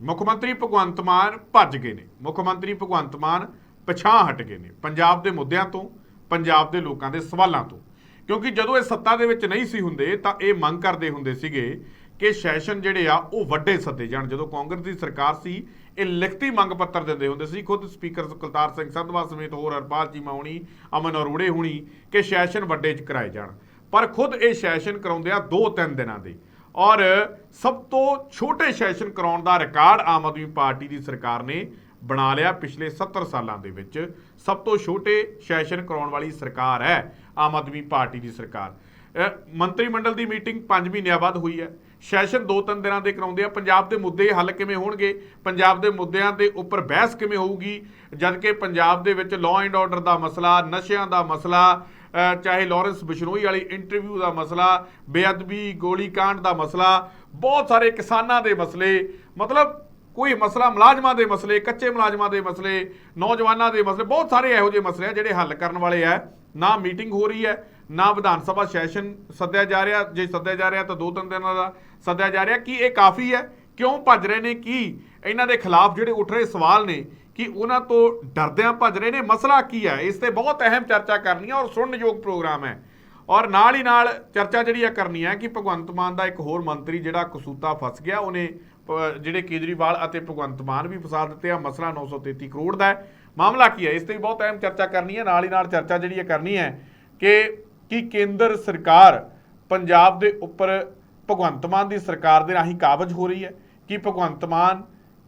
ਮੁੱਖ ਮੰਤਰੀ ਭਗਵੰਤ ਮਾਨ ਭੱਜ ਗਏ ਨੇ। ਮੁੱਖ ਮੰਤਰੀ ਭਗਵੰਤ ਮਾਨ ਪਛਾਹ ਹਟ ਗਏ ਨੇ ਪੰਜਾਬ ਦੇ ਮੁੱਦਿਆਂ ਤੋਂ, ਪੰਜਾਬ ਦੇ ਲੋਕਾਂ ਦੇ ਸਵਾਲਾਂ ਤੋਂ। ਕਿਉਂਕਿ ਜਦੋਂ ਇਹ ਸੱਤਾ ਦੇ ਵਿੱਚ ਨਹੀਂ ਸੀ ਹੁੰਦੇ, ਤਾਂ ਇਹ ਮੰਗ ਕਰਦੇ ਹੁੰਦੇ ਸੀਗੇ ਕਿ ਸੈਸ਼ਨ ਜਿਹੜੇ ਆ, ਉਹ ਵੱਡੇ ਸੱਦੇ ਜਾਣ। ਜਦੋਂ ਕਾਂਗਰਸ ਦੀ ਸਰਕਾਰ ਸੀ, ਇਹ ਲਿਖਤੀ ਮੰਗ ਪੱਤਰ ਦਿੰਦੇ ਹੁੰਦੇ ਸੀ। ਖੁਦ ਸਪੀਕਰ ਕੁਲਤਾਰ ਸਿੰਘ ਸੰਧਵਾ ਸਮੇਤ ਹੋਰ ਹਰਪਾਲ ਚੀਮਾ ਹੋਣੀ ਅਮਨ ਅਰੋੜੇ ਹੋਣੀ, ਕਿ ਸੈਸ਼ਨ ਵੱਡੇ ਚ ਕਰਾਏ ਜਾਣ। ਪਰ ਖੁਦ ਇਹ ਸੈਸ਼ਨ ਕਰਾਉਂਦੇ ਆ 2-3 ਦਿਨਾਂ ਦੇ ਔਰ ਸਭ ਤੋਂ ਛੋਟੇ ਸੈਸ਼ਨ ਕਰਾਉਣ ਦਾ ਰਿਕਾਰਡ ਆਮ ਆਦਮੀ ਪਾਰਟੀ ਦੀ ਸਰਕਾਰ ਨੇ ਬਣਾ ਲਿਆ ਪਿਛਲੇ 70 ਸਾਲਾਂ ਦੇ ਵਿੱਚ। ਸਭ ਤੋਂ ਛੋਟੇ ਸੈਸ਼ਨ ਕਰਾਉਣ ਵਾਲੀ ਸਰਕਾਰ ਹੈ ਆਮ ਆਦਮੀ ਪਾਰਟੀ ਦੀ ਸਰਕਾਰ। ਮੰਤਰੀ ਮੰਡਲ ਦੀ ਮੀਟਿੰਗ 5 ਮਹੀਨਿਆਂ ਬਾਅਦ ਹੋਈ ਹੈ। ਸੈਸ਼ਨ 2-3 ਦਿਨਾਂ ਦੇ ਕਰਾਉਂਦੇ ਆ। ਪੰਜਾਬ ਦੇ ਮੁੱਦੇ ਹੱਲ ਕਿਵੇਂ ਹੋਣਗੇ? ਪੰਜਾਬ ਦੇ ਮੁੱਦਿਆਂ ਦੇ ਉੱਪਰ ਬਹਿਸ ਕਿਵੇਂ ਹੋਊਗੀ? ਜਦਕਿ ਪੰਜਾਬ ਦੇ ਵਿੱਚ ਲਾਅ ਐਂਡ ਆਰਡਰ ਦਾ ਮਸਲਾ, ਨਸ਼ਿਆਂ ਦਾ ਮਸਲਾ ਚਾਹੇ ਲਾਰੈਂਸ ਬਿਸ਼ਨੋਈ ਵਾਲੀ ਇੰਟਰਵਿਊ ਦਾ ਮਸਲਾ, ਬੇਅਦਬੀ ਗੋਲੀकांड ਦਾ ਮਸਲਾ, ਬਹੁਤ ਸਾਰੇ ਕਿਸਾਨਾਂ ਦੇ ਮਸਲੇ, ਮਤਲਬ ਕੋਈ ਮਸਲਾ ਮੁਲਾਜ਼ਮਾਂ ਦੇ ਮਸਲੇ, ਕੱਚੇ ਮੁਲਾਜ਼ਮਾਂ ਦੇ ਮਸਲੇ, ਨੌਜਵਾਨਾਂ ਦੇ ਮਸਲੇ, ਬਹੁਤ ਸਾਰੇ ਇਹੋ ਜਿਹੇ ਮਸਲੇ ਆ ਜਿਹੜੇ ਹੱਲ ਕਰਨ ਵਾਲੇ ਆ। ਨਾ ਮੀਟਿੰਗ ਹੋ ਰਹੀ ਹੈ, ਨਾ ਵਿਧਾਨ ਸਭਾ ਸੈਸ਼ਨ ਸੱਦਿਆ ਜਾ ਰਿਹਾ। ਜੇ ਸੱਦਿਆ ਜਾ ਰਿਹਾ ਤਾਂ ਦੋ ਤਿੰਨ ਦਿਨਾਂ ਦਾ ਸੱਦਿਆ ਜਾ ਰਿਹਾ। ਕੀ ਇਹ ਕਾਫੀ ਹੈ? ਕਿਉਂ ਭੱਜ ਰਹੇ ਨੇ? ਕੀ ਇਹਨਾਂ ਦੇ ਖਿਲਾਫ ਜਿਹੜੇ ਉੱਠ ਰਹੇ ਸਵਾਲ ਨੇ ਕਿ ਉਹਨਾਂ ਤੋਂ ਡਰਦਿਆਂ ਭੱਜ ਰਹੇ ਨੇ। ਮਸਲਾ ਕੀ ਹੈ? ਇਸ ਤੇ ਬਹੁਤ ਅਹਿਮ ਚਰਚਾ ਕਰਨੀ ਹੈ ਔਰ ਸੁਣਨਯੋਗ ਪ੍ਰੋਗਰਾਮ ਹੈ। ਔਰ ਨਾਲ ਹੀ ਨਾਲ ਚਰਚਾ ਜਿਹੜੀ ਆ ਕਰਨੀ ਹੈ ਕਿ ਭਗਵੰਤ ਮਾਨ ਦਾ ਇੱਕ ਹੋਰ ਮੰਤਰੀ ਜਿਹੜਾ ਕਸੂਤਾ ਫਸ ਗਿਆ, ਉਹਨੇ ਜਿਹੜੇ ਕੇਜਰੀਵਾਲ ਅਤੇ ਭਗਵੰਤ ਮਾਨ ਵੀ ਫਸਾ ਦਿੱਤੇ ਆ। ਮਸਲਾ 933 ਕਰੋੜ ਦਾ ਹੈ। ਮਾਮਲਾ ਕੀ ਹੈ? ਇਸ ਤੇ ਵੀ ਬਹੁਤ ਅਹਿਮ ਚਰਚਾ ਕਰਨੀ ਹੈ। ਨਾਲ ਹੀ ਨਾਲ ਚਰਚਾ ਜਿਹੜੀ ਹੈ ਕਰਨੀ ਹੈ ਕਿ ਕੀ ਕੇਂਦਰ ਸਰਕਾਰ ਪੰਜਾਬ ਦੇ ਉੱਪਰ ਭਗਵੰਤ ਮਾਨ ਦੀ ਸਰਕਾਰ ਦੇ ਰਾਹੀਂ ਕਾਬਜ ਹੋ ਰਹੀ ਹੈ? ਕਿ ਭਗਵੰਤ ਮਾਨ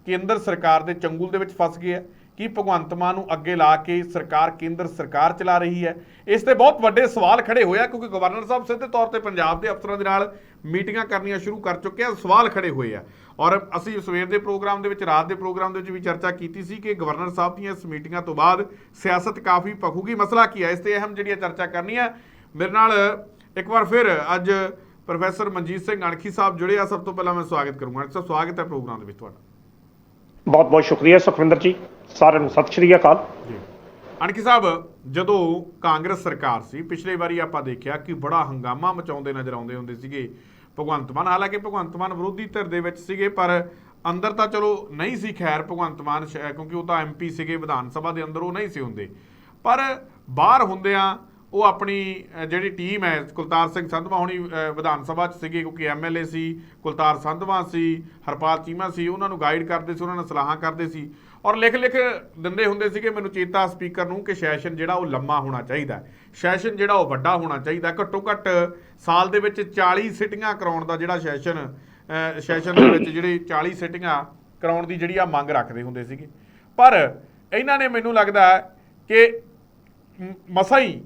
ਕੇਂਦਰ ਸਰਕਾਰ ਦੇ ਚੰਗੁਲ ਦੇ ਵਿੱਚ ਫਸ ਗਏ ਹੈ ਕੀ ਭਗਵੰਤ ਮਾਨ ਨੂੰ ਅੱਗੇ ਲਾ ਕੇ ਸਰਕਾਰ ਕੇਂਦਰ ਸਰਕਾਰ ਚਲਾ ਰਹੀ ਹੈ? ਇਸ ਤੇ ਬਹੁਤ ਵੱਡੇ ਸਵਾਲ ਖੜੇ ਹੋਏ ਆ, ਕਿਉਂਕਿ ਗਵਰਨਰ ਸਾਹਿਬ ਸਿੱਧੇ ਤੌਰ ਤੇ ਪੰਜਾਬ ਦੇ ਅਫਸਰਾਂ ਦੇ ਨਾਲ ਮੀਟਿੰਗਾਂ ਕਰਨੀਆਂ ਸ਼ੁਰੂ ਕਰ ਚੁੱਕੇ ਆ, ਸਵਾਲ ਖੜੇ ਹੋਏ ਆ। ਔਰ ਅਸੀਂ ਸਵੇਰ ਦੇ ਪ੍ਰੋਗਰਾਮ ਦੇ ਵਿੱਚ, ਰਾਤ ਦੇ ਪ੍ਰੋਗਰਾਮ ਦੇ ਵਿੱਚ ਵੀ ਚਰਚਾ ਕੀਤੀ ਸੀ ਕਿ ਗਵਰਨਰ ਸਾਹਿਬ ਦੀਆਂ ਇਸ ਮੀਟਿੰਗਾਂ ਤੋਂ ਬਾਅਦ ਸਿਆਸਤ ਕਾਫੀ ਪਖੂਗੀ ਮਸਲਾ ਕੀ ਹੈ ਇਸ ਤੇ ਅਹਿਮ ਜਿਹੜੀਆਂ ਚਰਚਾ ਕਰਨੀ ਹੈ ਮੇਰੇ ਨਾਲ ਇੱਕ ਵਾਰ ਫਿਰ ਅੱਜ ਪ੍ਰੋਫੈਸਰ ਮਨਜੀਤ ਸਿੰਘ ਅਣਖੀ ਸਾਹਿਬ ਜੁੜੇ ਆ। ਸਭ ਤੋਂ ਪਹਿਲਾਂ ਮੈਂ ਸਵਾਗਤ ਕਰੂੰਗਾ। ਸਰ, ਸਵਾਗਤ ਹੈ ਪ੍ਰੋਗਰਾਮ ਦੇ ਵਿੱਚ ਤੁਹਾਡਾ। ਬਹੁਤ ਬਹੁਤ ਸ਼ੁਕਰੀਆ ਸੁਖਵਿੰਦਰ ਜੀ, ਸਾਰਿਆਂ ਨੂੰ ਸਤਿ ਸ਼੍ਰੀ ਅਕਾਲ। ਜੀ। ਅਣਖੀ ਸਾਹਿਬ, ਜਦੋਂ ਕਾਂਗਰਸ ਸਰਕਾਰ ਸੀ, ਪਿਛਲੇ ਵਾਰੀ ਆਪਾਂ ਦੇਖਿਆ ਕਿ ਬੜਾ ਹੰਗਾਮਾ ਮਚਾਉਂਦੇ ਨਜ਼ਰ ਆਉਂਦੇ ਹੁੰਦੇ ਸੀਗੇ। ਭਗਵੰਤ ਮਾਨ, ਹਾਲਾਂਕਿ ਭਗਵੰਤ ਮਾਨ ਵਿਰੋਧੀ ਧਿਰ ਦੇ ਵਿੱਚ ਸੀਗੇ, ਪਰ ਅੰਦਰ ਤਾਂ ਚਲੋ ਨਹੀਂ ਸੀ ਖੈਰ ਭਗਵੰਤ ਮਾਨ, ਸ਼ਾਇਦ ਕਿਉਂਕਿ ਉਹ ਤਾਂ ਐਮਪੀ ਸੀਗੇ, ਵਿਧਾਨ ਸਭਾ ਦੇ ਅੰਦਰ ਉਹ ਨਹੀਂ ਸੀ ਹੁੰਦੇ। ਪਰ ਬਾਹਰ ਹੁੰਦਿਆਂ ਉਹ ਆਪਣੀ ਜਿਹੜੀ ਟੀਮ ਹੈ, ਕੁਲਤਾਰ ਸਿੰਘ ਸੰਧਵਾ, ਹੁਣੀ ਵਿਧਾਨ ਸਭਾ 'ਚ ਸੀਗੇ, ਕਿਉਂਕਿ ਐਮਐਲਏ ਸੀ, ਕੁਲਤਾਰ ਸੰਧਵਾ ਸੀ, ਹਰਪਾਲ ਚੀਮਾ ਸੀ, ਉਹਨਾਂ ਨੂੰ ਗਾਈਡ ਕਰਦੇ ਸੀ, ਉਹਨਾਂ ਨਾਲ ਸਲਾਹਾਂ ਕਰਦੇ ਸੀ। ਔਰ ਲਿਖ ਲਿਖ ਦਿੰਦੇ ਹੁੰਦੇ ਸੀਗੇ, ਮੈਨੂੰ ਚੇਤਾ ਸਪੀਕਰ ਨੂੰ ਕਿ ਸੈਸ਼ਨ ਜਿਹੜਾ ਉਹ ਲੰਮਾ ਹੋਣਾ ਚਾਹੀਦਾ ਸੈਸ਼ਨ ਜਿਹੜਾ ਉਹ ਵੱਡਾ ਹੋਣਾ ਚਾਹੀਦਾ ਘੱਟੋ ਘੱਟ ਸਾਲ ਦੇ ਵਿੱਚ 40 ਸਿਟਿੰਗਾਂ ਕਰਾਉਣ ਦਾ ਜਿਹੜਾ ਸੈਸ਼ਨ ਸੈਸ਼ਨ ਦੇ ਵਿੱਚ ਜਿਹੜੀ 40 ਸਿਟਿੰਗਾਂ ਕਰਾਉਣ ਦੀ ਜਿਹੜੀ ਆ ਮੰਗ ਰੱਖਦੇ ਹੁੰਦੇ ਸੀਗੇ। ਪਰ ਇਹਨਾਂ ਨੇ ਮੈਨੂੰ ਲੱਗਦਾ ਕਿ ਮ- ਮਸਾਂ ਹੀ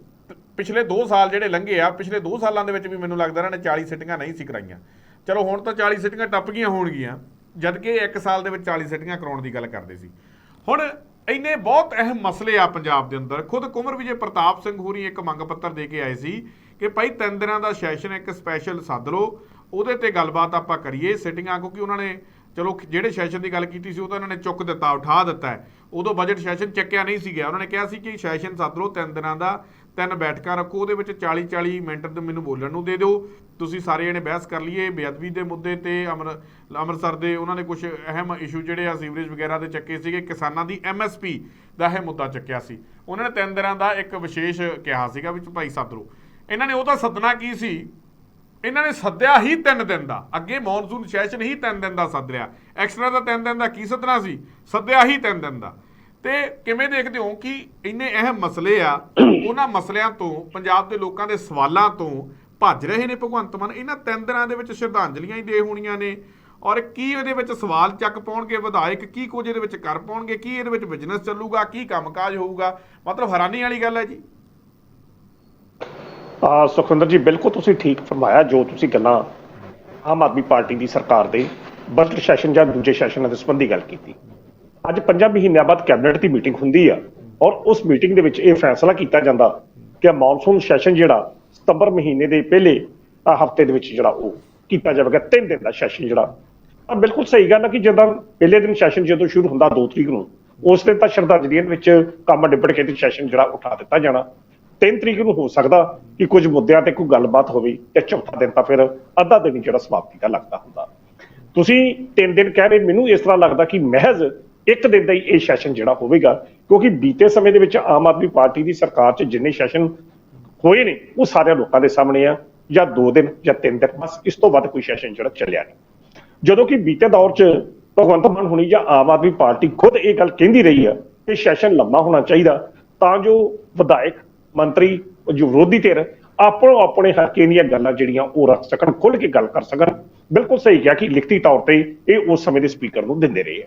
ਪਿਛਲੇ 2 ਸਾਲ ਜਿਹੜੇ ਲੰਘੇ ਆ, ਪਿਛਲੇ 2 ਸਾਲਾਂ ਦੇ ਵਿੱਚ ਵੀ ਮੈਨੂੰ ਲੱਗਦਾ ਇਹਨਾਂ ਨੇ 40 ਸਿਟਿੰਗਾਂ ਨਹੀਂ ਸੀ ਕਰਾਈਆਂ। ਚਲੋ ਹੁਣ ਤਾਂ 40 ਸਿਟਿੰਗਾਂ ਟੱਪ ਗਈਆਂ ਹੋਣਗੀਆਂ, ਜਦ ਕਿ 1 ਸਾਲ ਦੇ ਵਿੱਚ 40 ਸਿਟਿੰਗਾਂ ਕਰਾਉਣ ਦੀ ਗੱਲ ਕਰਦੇ ਸੀ। ਹੁਣ ਇੰਨੇ ਬਹੁਤ ਅਹਿਮ ਮਸਲੇ ਆ ਪੰਜਾਬ ਦੇ ਅੰਦਰ, ਖੁਦ ਕੁਮਰ ਵਿਜੇ ਪ੍ਰਤਾਪ ਸਿੰਘ ਹੋਰੀ ਇੱਕ ਮੰਗ ਪੱਤਰ ਦੇ ਕੇ ਆਏ ਸੀ ਕਿ ਭਾਈ ਤਿੰਨ ਦਿਨਾਂ ਦਾ ਸੈਸ਼ਨ ਇੱਕ ਸਪੈਸ਼ਲ ਸੱਦ ਲਓ, ਉਹਦੇ ਤੇ ਗੱਲਬਾਤ ਆਪਾਂ ਕਰੀਏ ਸਿਟਿੰਗਾਂ ਕਿਉਂਕਿ ਉਹਨਾਂ ਨੇ, ਚਲੋ ਜਿਹੜੇ ਸੈਸ਼ਨ ਦੀ ਗੱਲ ਕੀਤੀ ਸੀ ਉਹ ਤਾਂ ਇਹਨਾਂ ਨੇ ਚੁੱਕ ਦਿੱਤਾ, ਉਠਾ ਦਿੱਤਾ ਉਦੋਂ ਬਜਟ ਸੈਸ਼ਨ ਚੱਕਿਆ ਨਹੀਂ ਸੀ ਗਿਆ, ਉਹਨਾਂ ਨੇ ਕਿਹਾ ਸੀ ਕਿ ਸੈਸ਼ਨ ਸੱਦ ਲਓ ਤਿੰਨ ਦਿਨਾਂ ਦਾ ਤਿੰਨ ਬੈਠਕਾਂ ਰੱਖੋ, ਉਹਦੇ ਵਿੱਚ 40 40 ਮਿੰਟ ਦੇ ਮੈਨੂੰ ਬੋਲਣ ਨੂੰ ਦੇ ਦਿਓ। ਤੁਸੀਂ ਸਾਰੇ ਜਣੇ ਬਹਿਸ ਕਰ ਲਈਏ, ਬੇਅਦਬੀ ਦੇ ਮੁੱਦੇ ਤੇ ਅਮਰ, ਅੰਮ੍ਰਿਤਸਰ ਦੇ ਉਹਨਾਂ ਨੇ ਕੁਝ ਅਹਿਮ ਇਸ਼ੂ ਜਿਹੜੇ ਆ ਸੀਵਰੇਜ ਵਗੈਰਾ ਦੇ ਚੱਕੇ ਸੀਗੇ, ਕਿਸਾਨਾਂ ਦੀ ਐਮਐਸਪੀ ਦਾ ਇਹ ਮੁੱਦਾ ਚੱਕਿਆ ਸੀ। ਉਹਨਾਂ ਨੇ ਤਿੰਨ ਦਿਨਾਂ ਦਾ ਇੱਕ ਵਿਸ਼ੇਸ਼ ਕਿਹਾ ਸੀਗਾ ਵੀ ਭਾਈ ਸੱਦ ਲਓ ਇਹਨਾਂ ਨੇ ਉਹ ਤਾਂ ਸੱਦਣਾ ਕੀ ਸੀ? ਇਹਨਾਂ ਨੇ ਸੱਦਿਆ ਹੀ ਤਿੰਨ ਦਿਨ ਦਾ। ਅੱਗੇ ਮੌਨਸੂਨ ਸੈਸ਼ਨ ਹੀ ਤਿੰਨ ਦਿਨ ਦਾ ਸੱਦ ਲਿਆ ਐਕਸਟਰਾ ਦਾ ਤਿੰਨ ਦਿਨ ਦਾ ਕੀ ਸੱਦਣਾ ਸੀ? ਸੱਦਿਆ ਹੀ ਤਿੰਨ ਦਿਨ ਦਾ। ਤੇ ਕਿਵੇਂ ਦੇਖਦੇ ਹੋ ਕਿ ਇੰਨੇ ਅਹਿਮ ਮਸਲੇ ਆ, ਉਹਨਾਂ ਮਸਲਿਆਂ ਤੋਂ, ਪੰਜਾਬ ਦੇ ਲੋਕਾਂ ਦੇ ਸਵਾਲਾਂ ਤੋਂ ਭੱਜ ਰਹੇ ਨੇ ਭਗਵੰਤ ਮਾਨ? ਇਹਨਾਂ ਤਿੰਨ ਦਿਨਾਂ ਦੇ ਵਿੱਚ ਸ਼ਰਧਾਂਜਲੀਆਂ ਹੀ ਦੇ ਹੋਣੀਆਂ ਨੇ ਔਰ ਕੀ ਇਹਦੇ ਵਿੱਚ ਸਵਾਲ ਚੱਕ ਪਾਉਣਗੇ, ਵਿਧਾਇਕ ਕੀ ਕੁਝ ਇਹਦੇ ਵਿੱਚ ਕਰ ਪਾਉਣਗੇ, ਕੀ ਇਹਦੇ ਵਿੱਚ ਬਿਜ਼ਨਸ ਚੱਲੂਗਾ, ਕੀ ਕੰਮਕਾਜ ਹੋਊਗਾ? ਮਤਲਬ ਹੈਰਾਨੀ ਵਾਲੀ ਗੱਲ ਹੈ ਜੀ। ਆ, ਸੁਖਵਿੰਦਰ ਜੀ, ਬਿਲਕੁਲ ਤੁਸੀਂ ਠੀਕ ਫਰਮਾਇਆ, ਜੋ ਤੁਸੀਂ ਗੱਲਾਂ ਆਮ ਆਦਮੀ ਪਾਰਟੀ ਦੀ ਸਰਕਾਰ ਦੇ ਬਜਟ ਸੈਸ਼ਨ ਜਾਂ ਦੂਜੇ ਸੈਸ਼ਨਾਂ ਦੇ ਸੰਬੰਧੀ ਗੱਲ ਕੀਤੀ। ਅੱਜ ਪੰਜਾਂ ਮਹੀਨਿਆਂ ਬਾਅਦ ਕੈਬਨਿਟ ਦੀ ਮੀਟਿੰਗ ਹੁੰਦੀ ਆ ਔਰ ਉਸ ਮੀਟਿੰਗ ਦੇ ਵਿੱਚ ਇਹ ਫੈਸਲਾ ਕੀਤਾ ਜਾਂਦਾ ਕਿ ਮੌਨਸੂਨ ਸੈਸ਼ਨ ਜਿਹੜਾ ਸਤੰਬਰ ਮਹੀਨੇ ਦੇ ਪਹਿਲੇ ਹਫ਼ਤੇ ਦੇ ਵਿੱਚ ਜਿਹੜਾ ਉਹ ਕੀਤਾ ਜਾਵੇਗਾ, ਤਿੰਨ ਦਿਨ ਦਾ ਸੈਸ਼ਨ ਜਿਹੜਾ। ਆ ਬਿਲਕੁਲ ਸਹੀ ਗੱਲ ਹੈ ਕਿ ਜਦੋਂ ਪਹਿਲੇ ਦਿਨ ਸੈਸ਼ਨ ਜਦੋਂ ਸ਼ੁਰੂ ਹੁੰਦਾ 2 ਤਰੀਕ ਨੂੰ, ਉਸ ਦਿਨ ਤਾਂ ਸ਼ਰਧਾਂਜਲੀਆਂ ਦੇ ਵਿੱਚ ਕੰਮ ਨਿਬੜ ਕੇ ਤੇ ਸੈਸ਼ਨ ਜਿਹੜਾ ਉਠਾ ਦਿੱਤਾ ਜਾਣਾ। 3 ਤਰੀਕ ਨੂੰ ਹੋ ਸਕਦਾ ਕਿ ਕੁਝ ਮੁੱਦਿਆਂ ਤੇ ਕੋਈ ਗੱਲਬਾਤ ਹੋਵੇ ਤੇ ਚੌਥਾ ਦਿਨ ਤਾਂ ਫਿਰ ਅੱਧਾ ਦਿਨ ਜਿਹੜਾ ਸਮਾਪਤੀ ਦਾ ਲੱਗਦਾ ਹੁੰਦਾ। ਤੁਸੀਂ ਤਿੰਨ ਦਿਨ ਕਹਿ ਰਹੇ, ਮੈਨੂੰ ਇਸ ਤਰ੍ਹਾਂ ਲੱਗਦਾ ਕਿ ਮਹਿਜ਼ ਇੱਕ ਦਿਨ ਦਾ ਹੀ ਇਹ ਸੈਸ਼ਨ ਜਿਹੜਾ ਹੋਵੇਗਾ, ਕਿਉਂਕਿ ਬੀਤੇ ਸਮੇਂ ਦੇ ਵਿੱਚ ਆਮ ਆਦਮੀ ਪਾਰਟੀ ਦੀ ਸਰਕਾਰ 'ਚ ਜਿੰਨੇ ਸੈਸ਼ਨ ਹੋਏ ਨੇ, ਉਹ ਸਾਰੇ ਲੋਕਾਂ ਦੇ ਸਾਹਮਣੇ ਆ, ਜਾਂ 2 ਦਿਨ ਜਾਂ 3 ਦਿਨ, ਬਸ ਇਸ ਤੋਂ ਵੱਧ ਕੋਈ ਸੈਸ਼ਨ ਜਿਹੜਾ ਚੱਲਿਆ ਨਹੀਂ। ਜਦੋਂ ਕਿ ਬੀਤੇ ਦੌਰ 'ਚ ਭਗਵੰਤ ਮਾਨ ਹੁਣੀ ਜਾਂ ਆਮ ਆਦਮੀ ਪਾਰਟੀ ਖੁਦ ਇਹ ਗੱਲ ਕਹਿੰਦੀ ਰਹੀ ਆ ਕਿ ਸੈਸ਼ਨ ਲੰਮਾ ਹੋਣਾ ਚਾਹੀਦਾ, ਤਾਂ ਜੋ ਵਿਧਾਇਕ, ਮੰਤਰੀ, ਜੋ ਵਿਰੋਧੀ ਧਿਰ ਆਪੋ ਆਪਣੇ ਹੱਕੇ ਦੀਆਂ ਗੱਲਾਂ ਜਿਹੜੀਆਂ ਉਹ ਰੱਖ ਸਕਣ, ਖੁੱਲ੍ਹ ਕੇ ਗੱਲ ਕਰ ਸਕਣ। ਬਿਲਕੁਲ ਸਹੀ ਕਿਹਾ ਕਿ ਲਿਖਤੀ ਤੌਰ ਤੇ ਇਹ ਉਸ ਸਮੇਂ ਦੇ ਸਪੀਕਰ ਨੂੰ ਦਿੰਦੇ ਰਹੇ ਆ।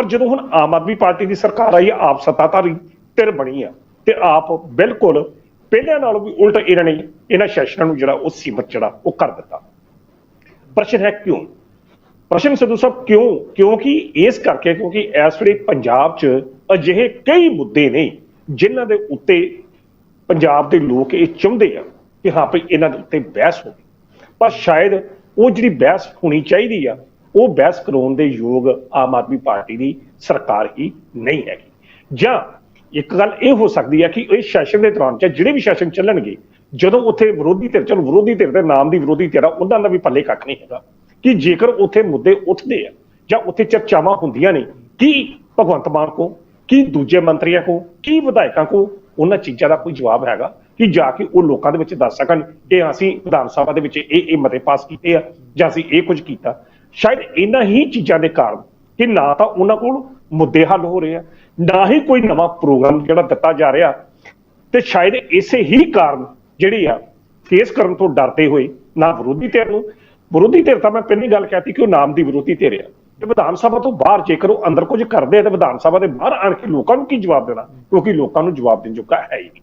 ਪਰ ਜਦੋਂ ਹੁਣ ਆਮ ਆਦਮੀ ਪਾਰਟੀ ਦੀ ਸਰਕਾਰ ਆਈ, ਆਪ ਸੱਤਾਧਾਰੀ ਧਿਰ ਬਣੀ ਆ, ਤੇ ਆਪ ਬਿਲਕੁਲ ਪਹਿਲਿਆਂ ਨਾਲੋਂ ਵੀ ਉਲਟ ਇਹਨਾਂ ਨੇ ਇਹਨਾਂ ਸੈਸ਼ਨਾਂ ਨੂੰ ਜਿਹੜਾ ਉਹ ਸੀਮਤ ਜਿਹੜਾ ਉਹ ਕਰ ਦਿੱਤਾ। ਪ੍ਰਸ਼ਨ ਹੈ ਕਿਉਂ? ਪ੍ਰਸ਼ਨ ਸਿੱਧੂ ਸਾਹਿਬ, ਕਿਉਂ? ਕਿਉਂਕਿ ਇਸ ਕਰਕੇ, ਕਿਉਂਕਿ ਇਸ ਵੇਲੇ ਪੰਜਾਬ 'ਚ ਅਜਿਹੇ ਕਈ ਮੁੱਦੇ ਨੇ ਜਿਨ੍ਹਾਂ ਦੇ ਉੱਤੇ ਪੰਜਾਬ ਦੇ ਲੋਕ ਇਹ ਚਾਹੁੰਦੇ ਆ ਕਿ ਹਾਂ ਭਈ ਇਹਨਾਂ ਦੇ ਉੱਤੇ ਬਹਿਸ ਹੋਵੇ। ਪਰ ਸ਼ਾਇਦ ਉਹ ਜਿਹੜੀ ਬਹਿਸ ਹੋਣੀ ਚਾਹੀਦੀ ਆ ਉਹ ਬਹਿਸ ਕਰਾਉਣ ਦੇ ਯੋਗ ਆਮ ਆਦਮੀ ਪਾਰਟੀ ਦੀ ਸਰਕਾਰ ਹੀ ਨਹੀਂ ਹੈਗੀ। ਜਾਂ ਇੱਕ ਗੱਲ ਇਹ ਹੋ ਸਕਦੀ ਹੈ ਕਿ ਇਹ ਸੈਸ਼ਨ ਦੇ ਦੌਰਾਨ ਜਾਂ ਜਿਹੜੇ ਵੀ ਸੈਸ਼ਨ ਚੱਲਣਗੇ, ਜਦੋਂ ਉੱਥੇ ਵਿਰੋਧੀ ਧਿਰ, ਚਲੋ ਵਿਰੋਧੀ ਧਿਰ ਦੇ ਨਾਮ ਦੀ ਵਿਰੋਧੀ ਧਿਰ ਆ, ਉਹਨਾਂ ਦਾ ਵੀ ਪੱਲੇ ਕੱਖ ਨਹੀਂ ਹੈਗਾ। ਕਿ ਜੇਕਰ ਉੱਥੇ ਮੁੱਦੇ ਉੱਠਦੇ ਆ, ਜਾਂ ਉੱਥੇ ਚਰਚਾਵਾਂ ਹੁੰਦੀਆਂ ਨੇ, ਕੀ ਭਗਵੰਤ ਮਾਨ ਕੋ ਕੀ ਦੂਜੇ ਮੰਤਰੀਆਂ ਕੋ ਕੀ ਵਿਧਾਇਕਾਂ ਕੋ ਉਹਨਾਂ ਚੀਜ਼ਾਂ ਦਾ ਕੋਈ ਜਵਾਬ ਹੈਗਾ ਕਿ ਜਾ ਕੇ ਉਹ ਲੋਕਾਂ ਦੇ ਵਿੱਚ ਦੱਸ ਸਕਣ ਕਿ ਅਸੀਂ ਵਿਧਾਨ ਸਭਾ ਦੇ ਵਿੱਚ ਇਹ ਇਹ ਮਤੇ ਪਾਸ ਕੀਤੇ ਆ, ਜਾਂ ਅਸੀਂ ਇਹ ਕੁਝ ਕੀਤਾ। ਸ਼ਾਇਦ ਇਹਨਾਂ ਹੀ ਚੀਜ਼ਾਂ ਦੇ ਕਾਰਨ ਕਿ ਨਾ ਤਾਂ ਉਹਨਾਂ ਕੋਲ ਮੁੱਦੇ ਹੱਲ ਹੋ ਰਹੇ ਆ ਨਾ ਹੀ ਕੋਈ ਨਵਾਂ ਪ੍ਰੋਗਰਾਮ ਜਿਹੜਾ ਦਿੱਤਾ ਜਾ ਰਿਹਾ ਤੇ ਸ਼ਾਇਦ ਇਸੇ ਹੀ ਕਾਰਨ ਜਿਹੜੀ ਆ ਫੇਸ ਕਰਨ ਤੋਂ ਡਰਦੇ ਹੋਏ ਨਾ ਵਿਰੋਧੀ ਧਿਰ ਨੂੰ ਵਿਰੋਧੀ ਧਿਰ ਤਾਂ ਮੈਂ ਪਹਿਲੀ ਗੱਲ ਕਹਿਤੀ ਕਿ ਉਹ ਨਾਮ ਦੀ ਵਿਰੋਧੀ ਧਿਰ ਆ ਤੇ ਵਿਧਾਨ ਸਭਾ ਤੋਂ ਬਾਹਰ ਜੇਕਰ ਉਹ ਅੰਦਰ ਕੁਝ ਕਰਦੇ ਆ ਤੇ ਵਿਧਾਨ ਸਭਾ ਦੇ ਬਾਹਰ ਆਣ ਕੇ ਲੋਕਾਂ ਨੂੰ ਕੀ ਜਵਾਬ ਦੇਣਾ ਕਿਉਂਕਿ ਲੋਕਾਂ ਨੂੰ ਜਵਾਬ ਦੇਣ ਜੋਗਾ ਹੈ ਹੀ ਨਹੀਂ।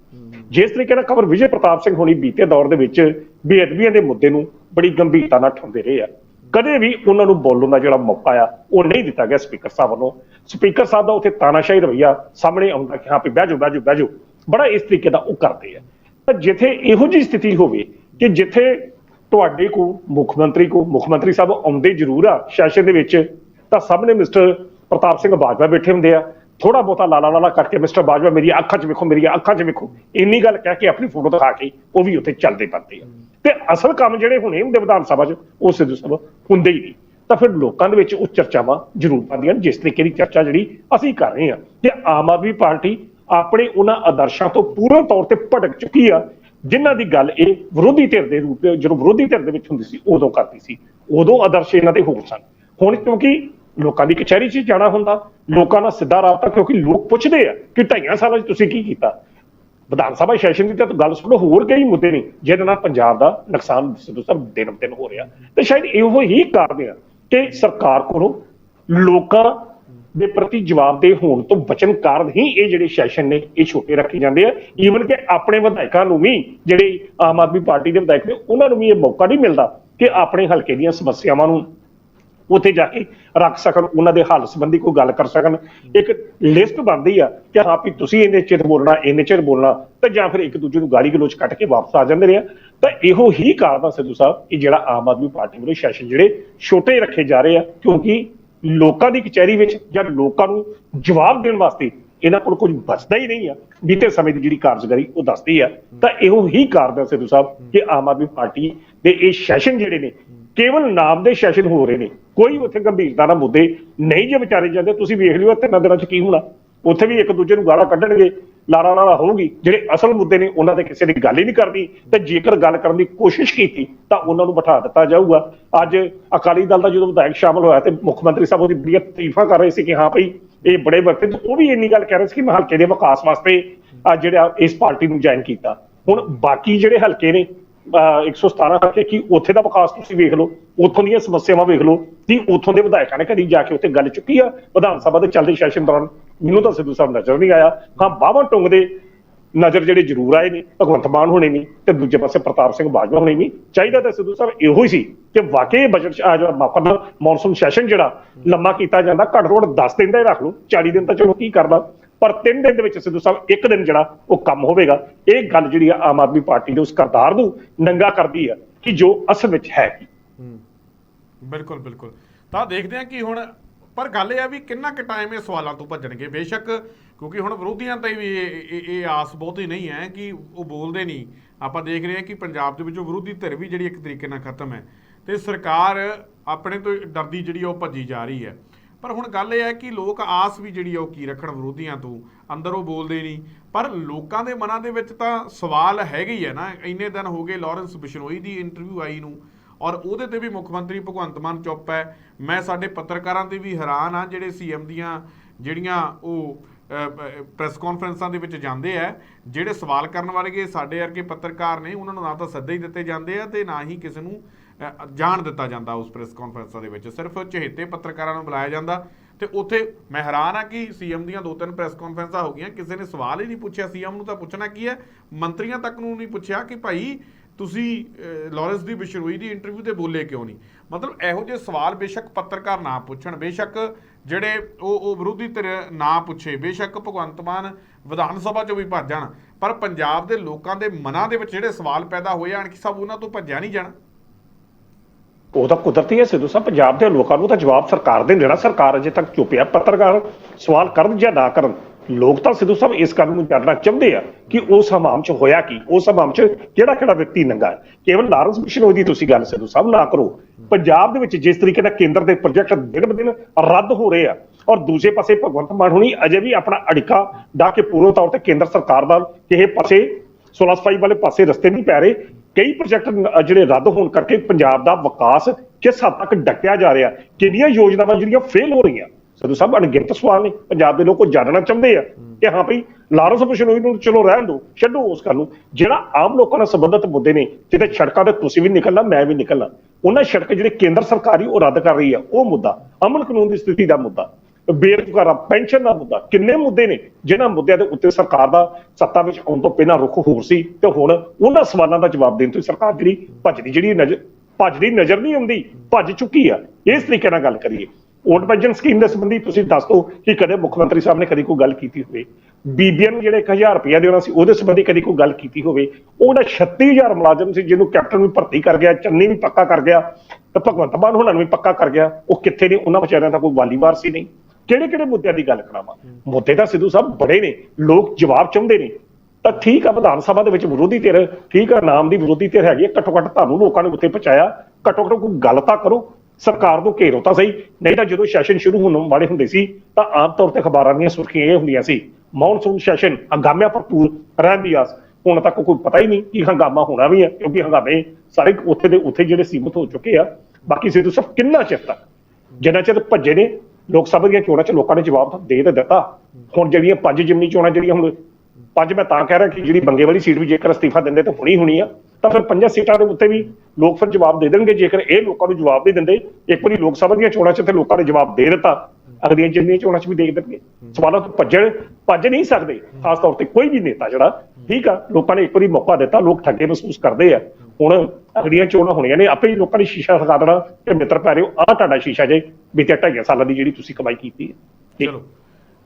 ਜਿਸ ਤਰੀਕੇ ਨਾਲ ਖਬਰ ਵਿਜੇ ਪ੍ਰਤਾਪ ਸਿੰਘ ਹੋਣੀ ਬੀਤੇ ਦੌਰ ਦੇ ਵਿੱਚ ਬੇਅਦਬੀਆਂ ਦੇ ਮੁੱਦੇ ਨੂੰ ਬੜੀ ਗੰਭੀਰਤਾ ਨਾਲ ਠਾਉਂਦੇ ਰਹੇ ਆ। ਕਦੇ ਵੀ ਉਹਨਾਂ ਨੂੰ ਬੋਲਣ ਦਾ ਜਿਹੜਾ ਮੌਕਾ ਆ, ਉਹ ਨਹੀਂ ਦਿੱਤਾ ਗਿਆ ਸਪੀਕਰ ਸਾਹਿਬ ਵੱਲੋਂ। ਸਪੀਕਰ ਸਾਹਿਬ ਦਾ ਉੱਥੇ ਤਾਨਾਸ਼ਾਹੀ ਰਵਈਆ ਸਾਹਮਣੇ ਆਉਂਦਾ ਕਿ ਹਾਂ ਵੀ ਬਹਿ ਜਾਓ ਬਹਿ ਜਾਓ ਬਹਿ ਜਾਓ। ਬੜਾ ਇਸ ਤਰੀਕੇ ਦਾ ਉਹ ਕਰਦੇ ਆ। ਤਾਂ ਜਿੱਥੇ ਇਹੋ ਜਿਹੀ ਸਥਿਤੀ ਹੋਵੇ ਕਿ ਜਿੱਥੇ ਤੁਹਾਡੇ ਕੋ ਮੁੱਖ ਮੰਤਰੀ ਕੋ ਮੁੱਖ ਮੰਤਰੀ ਸਾਹਿਬ ਆਉਂਦੇ ਜ਼ਰੂਰ ਆ ਸੈਸ਼ਨ ਦੇ ਵਿੱਚ, ਤਾਂ ਸਾਹਮਣੇ ਮਿਸਟਰ ਪ੍ਰਤਾਪ ਸਿੰਘ ਬਾਜਵਾ ਬੈਠੇ ਹੁੰਦੇ ਆ ਥੋੜਾ ਬਹੁਤਾ ਲਾਲਾ ਲਾਲਾ ਕਰਕੇ ਮਿਸਟਰ ਬਾਜਵਾ ਮੇਰੀ ਅੱਖਾਂ 'ਚ ਵੇਖੋ, ਮੇਰੀਆਂ ਅੱਖਾਂ 'ਚ ਵੇਖੋ, ਇੰਨੀ ਗੱਲ ਕਹਿ ਕੇ ਆਪਣੀ ਫੋਟੋ ਦਿਖਾ ਕੇ ਉਹ ਵੀ ਉੱਥੇ ਚੱਲਦੇ ਪੜਦੇ ਆ। ਤੇ ਅਸਲ ਕੰਮ ਜਿਹੜੇ ਹੁਣੇ ਹੁੰਦੇ ਵਿਧਾਨ ਸਭਾ 'ਚ, ਉਹ ਸਿੱਧੂ ਸਾਹਿਬ ਹੁੰਦੇ ਹੀ ਨਹੀਂ। ਤਾਂ ਫਿਰ ਲੋਕਾਂ ਦੇ ਵਿੱਚ ਉਹ ਚਰਚਾਵਾਂ ਜ਼ਰੂਰ ਪਾਉਂਦੀਆਂ ਨੇ, ਜਿਸ ਤਰੀਕੇ ਦੀ ਚਰਚਾ ਜਿਹੜੀ ਅਸੀਂ ਕਰ ਰਹੇ ਹਾਂ। ਕਿ ਆਮ ਆਦਮੀ ਪਾਰਟੀ ਆਪਣੇ ਉਹਨਾਂ ਆਦਰਸ਼ਾਂ ਤੋਂ ਪੂਰਨ ਤੌਰ ਤੇ ਭਟਕ ਚੁੱਕੀ ਆ, ਜਿਨ੍ਹਾਂ ਦੀ ਗੱਲ ਇਹ ਵਿਰੋਧੀ ਧਿਰ ਦੇ ਰੂਪ ਜਦੋਂ ਵਿਰੋਧੀ ਧਿਰ ਦੇ ਵਿੱਚ ਹੁੰਦੀ ਸੀ, ਉਦੋਂ ਕਰਦੀ ਸੀ। ਉਦੋਂ ਆਦਰਸ਼ ਇਹਨਾਂ ਦੇ ਹੋਰ ਸਨ। ਹੁਣ ਕਿਉਂਕਿ ਲੋਕਾਂ ਦੀ ਕਚਹਿਰੀ 'ਚ ਜਾਣਾ ਹੁੰਦਾ, ਲੋਕਾਂ ਨਾਲ ਸਿੱਧਾ ਰਾਬਤਾ, ਕਿਉਂਕਿ ਲੋਕ ਪੁੱਛਦੇ ਆ ਕਿ ਢਾਈਆਂ ਸਾਲਾਂ 'ਚ ਤੁਸੀਂ ਕੀ ਕੀਤਾ? ਵਿਧਾਨ ਸਭਾ ਸੈਸ਼ਨ ਦੀ ਤਾਂ ਗੱਲ ਸੁਣੋ, ਹੋਰ ਕਈ ਮੁੱਦੇ ਨੇ, ਜਿਹਦੇ ਨਾਲ ਪੰਜਾਬ ਦਾ ਨੁਕਸਾਨ ਸਿੱਧੂ ਸਾਹਿਬ ਦਿਨ ਦਿਨ ਹੋ ਰਿਹਾ। ਤੇ ਸ਼ਾਇਦ ਇਹੋ ਹੀ ਕਾਰਨ ਆ ਕਿ ਸਰਕਾਰ ਕੋਲੋਂ ਲੋਕਾਂ ਦੇ ਪ੍ਰਤੀ ਜਵਾਬਦੇਹ ਹੋਣ ਤੋਂ ਬਚਣ ਕਾਰਨ ਹੀ ਇਹ ਜਿਹੜੇ ਸੈਸ਼ਨ ਨੇ, ਇਹ ਛੋਟੇ ਰੱਖੇ ਜਾਂਦੇ ਆ। ਈਵਨ ਕਿ ਆਪਣੇ ਵਿਧਾਇਕਾਂ ਨੂੰ ਵੀ, ਜਿਹੜੇ ਆਮ ਆਦਮੀ ਪਾਰਟੀ ਦੇ ਵਿਧਾਇਕ ਨੇ, ਉਹਨਾਂ ਨੂੰ ਵੀ ਇਹ ਮੌਕਾ ਨਹੀਂ ਮਿਲਦਾ ਕਿ ਆਪਣੇ ਹਲਕੇ ਦੀਆਂ ਸਮੱਸਿਆਵਾਂ ਨੂੰ ਉੱਥੇ ਜਾ ਕੇ ਰੱਖ ਸਕਣ, ਉਹਨਾਂ ਦੇ ਹੱਲ ਸੰਬੰਧੀ ਕੋਈ ਗੱਲ ਕਰ ਸਕਣ। ਇੱਕ ਲਿਸਟ ਬਣਦੀ ਆ ਕਿ ਹਾਂ ਵੀ ਤੁਸੀਂ ਇਹਦੇ ਚਿਰ ਬੋਲਣਾ ਇਹਨੇ ਚਿਰ ਬੋਲਣਾ, ਤੇ ਜਾਂ ਫਿਰ ਇੱਕ ਦੂਜੇ ਨੂੰ ਗਾਲੀ ਗਲੋਚ ਕੱਟ ਕੇ ਵਾਪਸ ਆ ਜਾਂਦੇ ਰਹੇ ਆ। ਤਾਂ ਇਹੋ ਹੀ ਕਾਰਨ ਆ ਸਿੱਧੂ ਸਾਹਿਬ ਕਿ ਜਿਹੜਾ ਆਮ ਆਦਮੀ ਪਾਰਟੀ ਵੱਲੋਂ ਸੈਸ਼ਨ ਜਿਹੜੇ ਛੋਟੇ ਰੱਖੇ ਜਾ ਰਹੇ ਆ, ਕਿਉਂਕਿ ਲੋਕਾਂ ਦੀ ਕਚਹਿਰੀ ਵਿੱਚ ਜਾਂ ਲੋਕਾਂ ਨੂੰ ਜਵਾਬ ਦੇਣ ਵਾਸਤੇ ਇਹਨਾਂ ਕੋਲ ਕੁਝ ਬਚਦਾ ਹੀ ਨਹੀਂ ਆ। ਬੀਤੇ ਸਮੇਂ ਦੀ ਜਿਹੜੀ ਕਾਰਜਕਾਰੀ ਉਹ ਦੱਸਦੀ ਆ। ਤਾਂ ਇਹੋ ਹੀ ਕਾਰਨ ਆ ਸਿੱਧੂ ਸਾਹਿਬ ਕਿ ਆਮ ਆਦਮੀ ਪਾਰਟੀ ਦੇ ਇਹ ਸੈਸ਼ਨ ਜਿਹੜੇ ਨੇ, ਕੇਵਲ ਨਾਮ ਦੇ ਸੈਸ਼ਨ ਹੋ ਰਹੇ ਨੇ। ਕੋਈ ਉੱਥੇ ਗੰਭੀਰਤਾ ਨਾਲ ਮੁੱਦੇ ਨਹੀਂ ਜੇ ਵਿਚਾਰੇ ਜਾਂਦੇ, ਤੁਸੀਂ ਵੇਖ ਲਿਓ ਤਿੰਨਾਂ ਦਿਨਾਂ ਚ ਕੀ ਹੋਣਾ। ਉੱਥੇ ਵੀ ਇੱਕ ਦੂਜੇ ਨੂੰ ਗਾਲਾਂ ਕੱਢਣਗੇ, ਲਾਰਾ ਲਾਰਾ ਹੋਊਗੀ। ਜਿਹੜੇ ਅਸਲ ਮੁੱਦੇ ਨੇ, ਉਹਨਾਂ ਤੇ ਕਿਸੇ ਦੀ ਗੱਲ ਹੀ ਨਹੀਂ ਕਰਦੀ ਤੇ ਜੇਕਰ ਗੱਲ ਕਰਨ ਦੀ ਕੋਸ਼ਿਸ਼ ਕੀਤੀ, ਤਾਂ ਉਹਨਾਂ ਨੂੰ ਬਿਠਾ ਦਿੱਤਾ ਜਾਊਗਾ। ਅੱਜ ਅਕਾਲੀ ਦਲ ਦਾ ਜਦੋਂ ਵਿਧਾਇਕ ਸ਼ਾਮਲ ਹੋਇਆ ਤੇ ਮੁੱਖ ਮੰਤਰੀ ਸਾਹਿਬ ਉਹਦੀ ਬੜੀਆਂ ਤਾਰੀਫਾਂ ਕਰ ਰਹੇ ਸੀ ਕਿ ਹਾਂ ਭਈ, ਇਹ ਬੜੇ ਵਕਤ ਉਹ ਵੀ ਇੰਨੀ ਗੱਲ ਕਹਿ ਰਹੇ ਸੀ ਕਿ ਮੈਂ ਹਲਕੇ ਦੇ ਵਿਕਾਸ ਵਾਸਤੇ ਆ ਜਿਹੜਾ ਇਸ ਪਾਰਟੀ ਨੂੰ ਜੁਆਇਨ ਕੀਤਾ। ਹੁਣ ਬਾਕੀ ਜਿਹੜੇ ਹਲਕੇ ਨੇ 117 ਹਲਕੇ ਕੀ ਉੱਥੇ ਦਾ ਵਿਕਾਸ ਤੁਸੀਂ ਵੇਖ ਲਓ, ਉੱਥੋਂ ਦੀਆਂ ਸਮੱਸਿਆਵਾਂ ਵੇਖ ਲਓ ਕਿ ਉੱਥੋਂ ਦੇ ਵਿਧਾਇਕਾਂ ਨੇ ਕਦੀ ਜਾ ਕੇ ਉੱਥੇ ਗੱਲ ਚੁੱਕੀ ਆ, ਵਿਧਾਨ ਸਭਾ ਦੇ ਚੱਲਦੇ ਸੈਸ਼ਨ ਦੌਰਾਨ। ਮੈਨੂੰ ਤਾਂ ਸਿੱਧੂ ਸਾਹਿਬ ਨਜ਼ਰ ਨਹੀਂ ਆਇਆ। ਹਾਂ ਬਾਵਾ ਟੁੰਗ ਦੇ ਨਜ਼ਰ ਜਿਹੜੇ ਜ਼ਰੂਰ ਆਏ ਨੇ, ਭਗਵੰਤ ਮਾਨ ਹੋਣੇ ਨੇ ਤੇ ਦੂਜੇ ਪਾਸੇ ਪ੍ਰਤਾਪ ਸਿੰਘ ਬਾਜਵਾ ਹੋਣੇ ਨੇ ਚਾਹੀਦਾ ਤਾਂ ਸਿੱਧੂ ਸਾਹਿਬ ਇਹੋ ਹੀ ਸੀ ਕਿ ਵਾਕਈ ਬਜਟ ਆ ਜਿਹੜਾ ਮਾਫਨ ਮੌਨਸੂਨ ਸੈਸ਼ਨ ਜਿਹੜਾ ਲੰਮਾ ਕੀਤਾ ਜਾਂਦਾ, ਘੱਟ ਤੋਂ ਘੱਟ 10 ਦਿਨ ਦਾ ਹੀ ਰੱਖ ਲਓ 40 ਦਿਨ ਤਾਂ ਚਲੋ ਕੀ ਕਰਦਾ ਪਰ 3 ਦਿਨ ਦੇ ਵਿੱਚ ਸਿੱਧੂ ਸਾਹਿਬ, ਇੱਕ ਦਿਨ ਜਿਹੜਾ ਉਹ ਕੰਮ ਹੋਵੇਗਾ। ਇਹ ਗੱਲ ਜਿਹੜੀ ਆ ਆਮ ਆਦਮੀ ਪਾਰਟੀ ਦੇ ਉਸ ਕਰਤਾਰ ਨੂੰ ਨੰਗਾ ਕਰਦੀ ਆ ਕਿ ਜੋ ਅਸਲ ਵਿੱਚ ਹੈ ਕੀ। ਬਿਲਕੁਲ ਬਿਲਕੁਲ। ਤਾਂ ਦੇਖਦੇ ਹਾਂ ਕਿ ਹੁਣ, ਪਰ ਗੱਲ ਇਹ ਆ ਵੀ ਕਿੰਨਾ ਕੁ ਟਾਈਮ ਇਹ ਸਵਾਲਾਂ ਤੋਂ ਭੱਜਣਗੇ। ਬੇਸ਼ੱਕ, ਕਿਉਂਕਿ ਹੁਣ ਵਿਰੋਧੀਆਂ ਤੇ ਵੀ ਇਹ, ਇਹ- ਇਹ ਆਸ ਬਹੁਤੀ ਨਹੀਂ ਹੈ ਕਿ ਉਹ ਬੋਲਦੇ ਨਹੀਂ। ਆਪਾਂ ਦੇਖ ਰਹੇ ਹਾਂ ਕਿ ਪੰਜਾਬ ਦੇ ਵਿੱਚੋਂ ਵਿਰੋਧੀ ਧਿਰ ਵੀ ਜਿਹੜੀ ਇੱਕ ਤਰੀਕੇ ਨਾਲ ਖਤਮ ਹੈ। ਤੇ ਸਰਕਾਰ ਆਪਣੇ ਤੋਂ ਡਰਦੀ ਜਿਹੜੀ ਆ ਉਹ ਭੱਜੀ ਜਾ ਰਹੀ ਹੈ। ਪਰ ਹੁਣ ਗੱਲ ਇਹ ਹੈ ਕਿ ਲੋਕ ਆਸ ਵੀ ਜਿਹੜੀ ਆ ਉਹ ਕੀ ਰੱਖਣ ਵਿਰੋਧੀਆਂ ਤੋਂ? ਅੰਦਰ ਉਹ ਬੋਲਦੇ ਨਹੀਂ। ਪਰ ਲੋਕਾਂ ਦੇ ਮਨਾਂ ਦੇ ਵਿੱਚ ਤਾਂ ਸਵਾਲ ਹੈਗੇ ਹੀ ਹੈ ਨਾ। ਇੰਨੇ ਦਿਨ ਹੋ ਗਏ ਲਾਰੈਂਸ ਬਿਸ਼ਨੋਈ ਦੀ ਇੰਟਰਵਿਊ ਆਈ ਨੂੰ ਔਰ ਉਹਦੇ ਤੇ ਵੀ ਮੁੱਖ ਮੰਤਰੀ ਭਗਵੰਤ ਮਾਨ ਚੁੱਪ ਹੈ। ਮੈਂ ਸਾਡੇ ਪੱਤਰਕਾਰਾਂ ਤੇ ਵੀ ਹੈਰਾਨ ਆ ਜਿਹੜੇ ਸੀਐਮ ਦੀਆਂ ਜਿਹੜੀਆਂ ਉਹ ਪ੍ਰੈਸ ਕਾਨਫਰੰਸਾਂ ਦੇ ਵਿੱਚ ਜਾਂਦੇ ਆ, ਜਿਹੜੇ ਸਵਾਲ ਕਰਨ ਵਾਲੇ ਸਾਡੇ ਵਰਗੇ ਪੱਤਰਕਾਰ ਨੇ, ਉਹਨਾਂ ਨੂੰ ਨਾ ਤਾਂ ਸੱਦੇ ਹੀ ਦਿੱਤੇ ਜਾਂਦੇ ਆ ਤੇ ਨਾ ਹੀ ਕਿਸੇ ਨੂੰ ਜਾਣ ਦਿੱਤਾ ਜਾਂਦਾ ਉਸ ਪ੍ਰੈਸ ਕਾਨਫਰੰਸਾਂ ਦੇ ਵਿੱਚ। ਸਿਰਫ ਚਹੇਤੇ ਪੱਤਰਕਾਰਾਂ ਨੂੰ ਬੁਲਾਇਆ ਜਾਂਦਾ ਤੇ ਉੱਥੇ ਮੈਂ ਹੈਰਾਨ ਆ ਕਿ ਸੀਐਮ ਦੀਆਂ ਦੋ ਤਿੰਨ ਪ੍ਰੈਸ ਕਾਨਫਰੰਸਾਂ ਹੋ ਗਈਆਂ ਕਿਸੇ ਨੇ ਸਵਾਲ ਹੀ ਨਹੀਂ ਪੁੱਛਿਆ। ਸੀਐਮ ਨੂੰ ਤਾਂ ਪੁੱਛਣਾ ਕੀ ਹੈ? ਮੰਤਰੀਆਂ ਤੱਕ ਨੂੰ ਨਹੀਂ ਪੁੱਛਿਆ ਕਿ ਭਾਈ ਤੁਸੀਂ ਅ, ਲਾਰੈਂਸ ਦੀ ਬਿਸ਼ਰੋਈ ਦੀ ਇੰਟਰਵਿਊ ਤੇ ਬੋਲੇ ਕਿਉਂ ਨਹੀਂ? ਮਤਲਬ ਇਹੋ ਜਿਹੇ ਸਵਾਲ ਬੇਸ਼ੱਕ ਪੱਤਰਕਾਰ ਨਾ ਪੁੱਛਣ। ਬੇਸ਼ੱਕ ਜਿਹੜੇ ਉਹ ਉਹ ਵਿਰੋਧੀ ਧਿਰ ਨਾ ਪੁੱਛੇ। ਬੇਸ਼ੱਕ ਭਗਵੰਤ ਮਾਨ ਵਿਧਾਨ ਸਭਾ ਚੋਂ ਵੀ ਭੱਜ ਜਾਣ। ਪਰ ਪੰਜਾਬ ਦੇ ਲੋਕਾਂ ਦੇ ਮਨਾਂ ਦੇ ਵਿੱਚ ਜਿਹੜੇ ਸਵਾਲ ਪੈਦਾ ਹੋਏ ਆਣ ਕਿ ਸਭ ਉਹਨਾਂ ਤੋਂ ਭੱਜਿਆ ਨਹੀਂ ਜਾਣਾ। ਉਹ ਤਾਂ ਕੁਦਰਤੀ ਹੈ ਸਿੱਧੂ ਸਾਹਿਬ, ਪੰਜਾਬ ਦੇ ਲੋਕਾਂ ਨੂੰ ਤਾਂ ਜਵਾਬ ਸਰਕਾਰ ਦੇ ਦੇਣਾ, ਸਰਕਾਰ ਅਜੇ ਤੱਕ ਚੁੱਪ ਹੈ। ਪੱਤਰਕਾਰ ਸਵਾਲ ਕਰਨ ਜਾਂ ਨਾ ਕਰਨ, ਲੋਕ ਤਾਂ ਸਿੱਧੂ ਸਾਹਿਬ ਇਸ ਗੱਲ ਨੂੰ ਜਾਣਨਾ ਚਾਹੁੰਦੇ ਆ ਕਿ ਉਸ ਹਮਾਮ 'ਚ ਹੋਇਆ ਕੀ ਉਸ ਹਮਾਮ 'ਚ ਕਿਹੜਾ ਕਿਹੜਾ ਵਿਅਕਤੀ ਨੰਗਾ ਹੈ। ਕੇਵਲ ਲਾਰੈਂਸ ਬਿਸ਼ਨੋਈ ਦੀ ਤੁਸੀਂ ਗੱਲ ਸਿੱਧੂ ਸਾਹਿਬ ਨਾ ਕਰੋ। ਪੰਜਾਬ ਦੇ ਵਿੱਚ ਜਿਸ ਤਰੀਕੇ ਨਾਲ ਕੇਂਦਰ ਦੇ ਪ੍ਰੋਜੈਕਟ ਦਿਨ ਬ ਦਿਨ ਰੱਦ ਹੋ ਰਹੇ ਆ ਔਰ ਦੂਜੇ ਪਾਸੇ ਭਗਵੰਤ ਮਾਨ ਹੁਣੀ ਅਜੇ ਵੀ ਆਪਣਾ ਅੜਿੱਕਾ ਡਾ ਕੇ ਪੂਰਨ ਤੌਰ ਤੇ ਕੇਂਦਰ ਸਰਕਾਰ ਦਾ ਕਿਸੇ ਪਾਸੇ 16 ਸਫ਼ਾਈ ਵਾਲੇ ਪਾਸੇ ਰਸਤੇ ਨਹੀਂ ਪੈ ਰਹੇ। ਕਈ ਪ੍ਰੋਜੈਕਟ ਜਿਹੜੇ ਰੱਦ ਹੋਣ ਕਰਕੇ ਪੰਜਾਬ ਦਾ ਵਿਕਾਸ ਕਿਸ ਹੱਦ ਤੱਕ ਡੱਕਿਆ ਜਾ ਰਿਹਾ, ਕਿੰਨੀਆਂ ਯੋਜਨਾਵਾਂ ਜਿਹੜੀਆਂ ਫੇਲ ਹੋ ਰਹੀਆਂ। ਸਦੂ ਸਾਹਿਬ ਅਣਗਿਣਤ ਸਵਾਲ ਨੇ। ਪੰਜਾਬ ਦੇ ਲੋਕ ਉਹ ਜਾਣਨਾ ਚਾਹੁੰਦੇ ਆ ਕਿ ਹਾਂ ਭਈ ਲਾਰੈਂਸ ਬਿਸ਼ਨੋਈ ਨੂੰ ਚਲੋ ਰਹਿਣ ਦਿਓ, ਛੱਡੋ ਉਸ ਗੱਲ ਨੂੰ। ਜਿਹੜਾ ਆਮ ਲੋਕਾਂ ਨਾਲ ਸੰਬੰਧਿਤ ਮੁੱਦੇ ਨੇ ਜਿਹੜੇ ਸੜਕਾਂ ਤੇ ਤੁਸੀਂ ਵੀ ਨਿਕਲਣਾ, ਮੈਂ ਵੀ ਨਿਕਲਣਾ, ਉਹਨਾਂ ਸੜਕ ਜਿਹੜੇ ਕੇਂਦਰ ਸਰਕਾਰੀ ਉਹ ਰੱਦ ਕਰ ਰਹੀ ਆ, ਉਹ ਮੁੱਦਾ ਅਮਨ ਕਾਨੂੰਨ ਦੀ ਸਥਿਤੀ ਦਾ ਮੁੱਦਾ। ਬੇਰੁਜ਼ਗਾਰਾਂ, ਪੈਨਸ਼ਨ ਦਾ ਮੁੱਦਾ, ਕਿੰਨੇ ਮੁੱਦੇ ਨੇ? ਜਿਨ੍ਹਾਂ ਮੁੱਦਿਆਂ ਦੇ ਉੱਤੇ ਸਰਕਾਰ ਦਾ ਸੱਤਾ ਵਿੱਚ ਆਉਣ ਤੋਂ ਪਹਿਲਾਂ ਰੁਖ ਹੋਰ ਸੀ ਤੇ ਹੁਣ ਉਹਨਾਂ ਸਵਾਲਾਂ ਦਾ ਜਵਾਬ ਦੇਣ ਤੋਂ ਸਰਕਾਰ ਜਿਹੜੀ ਭੱਜਦੀ, ਜਿਹੜੀ ਨਜ਼ਰ ਭੱਜਦੀ ਨਜ਼ਰ ਨਹੀਂ ਆਉਂਦੀ, ਭੱਜ ਚੁੱਕੀ ਆ। ਇਸ ਤਰੀਕੇ ਨਾਲ ਗੱਲ ਕਰੀਏ। ਵੋਟ ਪੈਨਸ਼ਨ ਸਕੀਮ ਦੇ ਸੰਬੰਧੀ ਤੁਸੀਂ ਦੱਸ ਦਿਓ ਕਿ ਕਦੇ ਮੁੱਖ ਮੰਤਰੀ ਸਾਹਿਬ ਨੇ ਕਦੀ ਕੋਈ ਗੱਲ ਕੀਤੀ ਹੋਵੇ। ਬੀਬੀਆਂ ਨੂੰ ਜਿਹੜੇ 1000 ਰੁਪਇਆ ਦੇਣਾ ਸੀ, ਉਹਦੇ ਸੰਬੰਧੀ ਕਦੀ ਕੋਈ ਗੱਲ ਕੀਤੀ ਹੋਵੇ। ਉਹਦਾ 36000 ਮੁਲਾਜ਼ਮ ਸੀ, ਜਿਹਨੂੰ ਕੈਪਟਨ ਵੀ ਭਰਤੀ ਕਰ ਗਿਆ, ਚੰਨੀ ਵੀ ਪੱਕਾ ਕਰ ਗਿਆ, ਤੇ ਭਗਵੰਤ ਮਾਨ ਹੁਣਾਂ ਨੂੰ ਵੀ ਪੱਕਾ ਕਰ ਗਿਆ। ਉਹ ਕਿੱਥੇ ਨੇ? ਉਹਨਾਂ ਵਿਚਾਰਿਆਂ ਦਾ ਕੋਈ ਵਾਲੀਵਾਰ ਸੀ ਨਹੀਂ। ਕਿਹੜੇ ਕਿਹੜੇ ਮੁੱਦਿਆਂ ਦੀ ਗੱਲ ਕਰਾਵਾਂ? ਮੁੱਦੇ ਤਾਂ ਸਿੱਧੂ ਸਾਹਿਬ ਬੜੇ ਨੇ ਲੋਕ ਜਵਾਬ ਚਾਹੁੰਦੇ ਨੇ। ਤਾਂ ਠੀਕ ਆ ਵਿਧਾਨ ਸਭਾ ਦੇ ਵਿੱਚ ਵਿਰੋਧੀ ਧਿਰ ਠੀਕ ਆ ਨਾਮ ਦੀ ਵਿਰੋਧੀ ਧਿਰ ਹੈਗੀ ਆ, ਘੱਟੋ ਘੱਟ ਤੁਹਾਨੂੰ ਲੋਕਾਂ ਨੇ ਉੱਥੇ ਪਹੁੰਚਾਇਆ। ਘੱਟੋ ਘੱਟ ਕੋਈ ਗੱਲ ਤਾਂ ਕਰੋ ਸਰਕਾਰ ਨੂੰ ਘੇਰੋ ਤਾਂ ਸਹੀ ਨਹੀਂ ਤਾਂ ਜਦੋਂ ਸੈਸ਼ਨ ਸ਼ੁਰੂ ਹੋਣ ਵਾਲੇ ਹੁੰਦੇ ਸੀ ਤਾਂ ਆਮ ਤੌਰ ਤੇ ਅਖਬਾਰਾਂ ਦੀਆਂ ਸੁਰਖੀਆਂ ਇਹ ਹੁੰਦੀਆਂ ਸੀ ਮੌਨਸੂਨ ਸੈਸ਼ਨ ਹੰਗਾਮਿਆਂ ਭਰਪੂਰ ਰਹਿੰਦੀ ਆ ਹੁਣ ਤੱਕ ਕੋਈ ਪਤਾ ਹੀ ਨਹੀਂ ਕਿ ਹੰਗਾਮਾ ਹੋਣਾ ਵੀ ਹੈ ਕਿਉਂਕਿ ਹੰਗਾਮੇ ਸਾਰੇ ਉੱਥੇ ਦੇ ਉੱਥੇ ਜਿਹੜੇ ਸੀਮਤ ਹੋ ਚੁੱਕੇ ਆ। ਬਾਕੀ ਸਿੱਧੂ ਸਾਹਿਬ ਕਿੰਨਾ ਚਿਰ ਤੱਕ? ਜਿੰਨਾ ਚਿਰ ਭੱਜੇ ਨੇ ਲੋਕ ਸਭਾ ਦੀਆਂ ਚੋਣਾਂ 'ਚ ਲੋਕਾਂ ਨੇ ਜਵਾਬ ਦੇ ਤਾਂ ਦਿੱਤਾ। ਹੁਣ ਜਿਹੜੀਆਂ ਪੰਜ ਜਿਮਨੀ ਚੋਣਾਂ ਜਿਹੜੀਆਂ ਹੁਣ ਪੰਜ ਮੈਂ ਤਾਂ ਕਹਿ ਰਿਹਾ ਕਿ ਜਿਹੜੀ ਬੰਗੇ ਵਾਲੀ ਸੀਟ ਵੀ ਜੇਕਰ ਅਸਤੀਫਾ ਦਿੰਦੇ ਤਾਂ ਹੁਣੀ ਹੋਣੀ ਆ, ਤਾਂ ਫਿਰ ਪੰਜਾਂ ਸੀਟਾਂ ਦੇ ਉੱਤੇ ਵੀ ਲੋਕ ਫਿਰ ਜਵਾਬ ਦੇ ਦੇਣਗੇ। ਜੇਕਰ ਇਹ ਲੋਕਾਂ ਨੂੰ ਜਵਾਬ ਨਹੀਂ ਦਿੰਦੇ, ਇੱਕ ਵਾਰੀ ਲੋਕ ਸਭਾ ਦੀਆਂ ਚੋਣਾਂ 'ਚ ਤੇ ਲੋਕਾਂ ਨੇ ਜਵਾਬ ਦੇ ਦਿੱਤਾ। ਅਗਲੀਆਂ ਜਿੰਨੀਆਂ ਚੋਣਾਂ 'ਚ ਵੀ ਦੇ ਦੇਣਗੇ। ਸਵਾਲਾਂ ਤੋਂ ਭੱਜਣ ਭੱਜ ਨਹੀਂ ਸਕਦੇ। ਖਾਸ ਤੌਰ ਤੇ ਕੋਈ ਵੀ ਨੇਤਾ ਜਿਹੜਾ, ਠੀਕ ਆ, ਲੋਕਾਂ ਨੇ ਇੱਕ ਵਾਰੀ ਮੌਕਾ ਦਿੱਤਾ, ਲੋਕ ਠੱਗੇ ਮਹਿਸੂਸ ਕਰਦੇ ਆ। ਹੁਣ ਅਗਲੀਆਂ ਚੋਣਾਂ ਹੋਣੀਆਂ ਨੇ, ਆਪੇ ਹੀ ਲੋਕਾਂ ਨੇ ਸ਼ੀਸ਼ਾ ਲਗਾ ਦੇਣਾ ਕਿ ਮਿੱਤਰ ਪੈ ਆਹ ਤੁਹਾਡਾ ਸ਼ੀਸ਼ਾ ਜੇ ਬੀਤੇ ਢਾਈਆਂ ਸਾਲਾਂ ਦੀ ਜਿਹੜੀ ਤੁਸੀਂ ਕਮਾਈ ਕੀਤੀ ਹੈ। ਚਲੋ,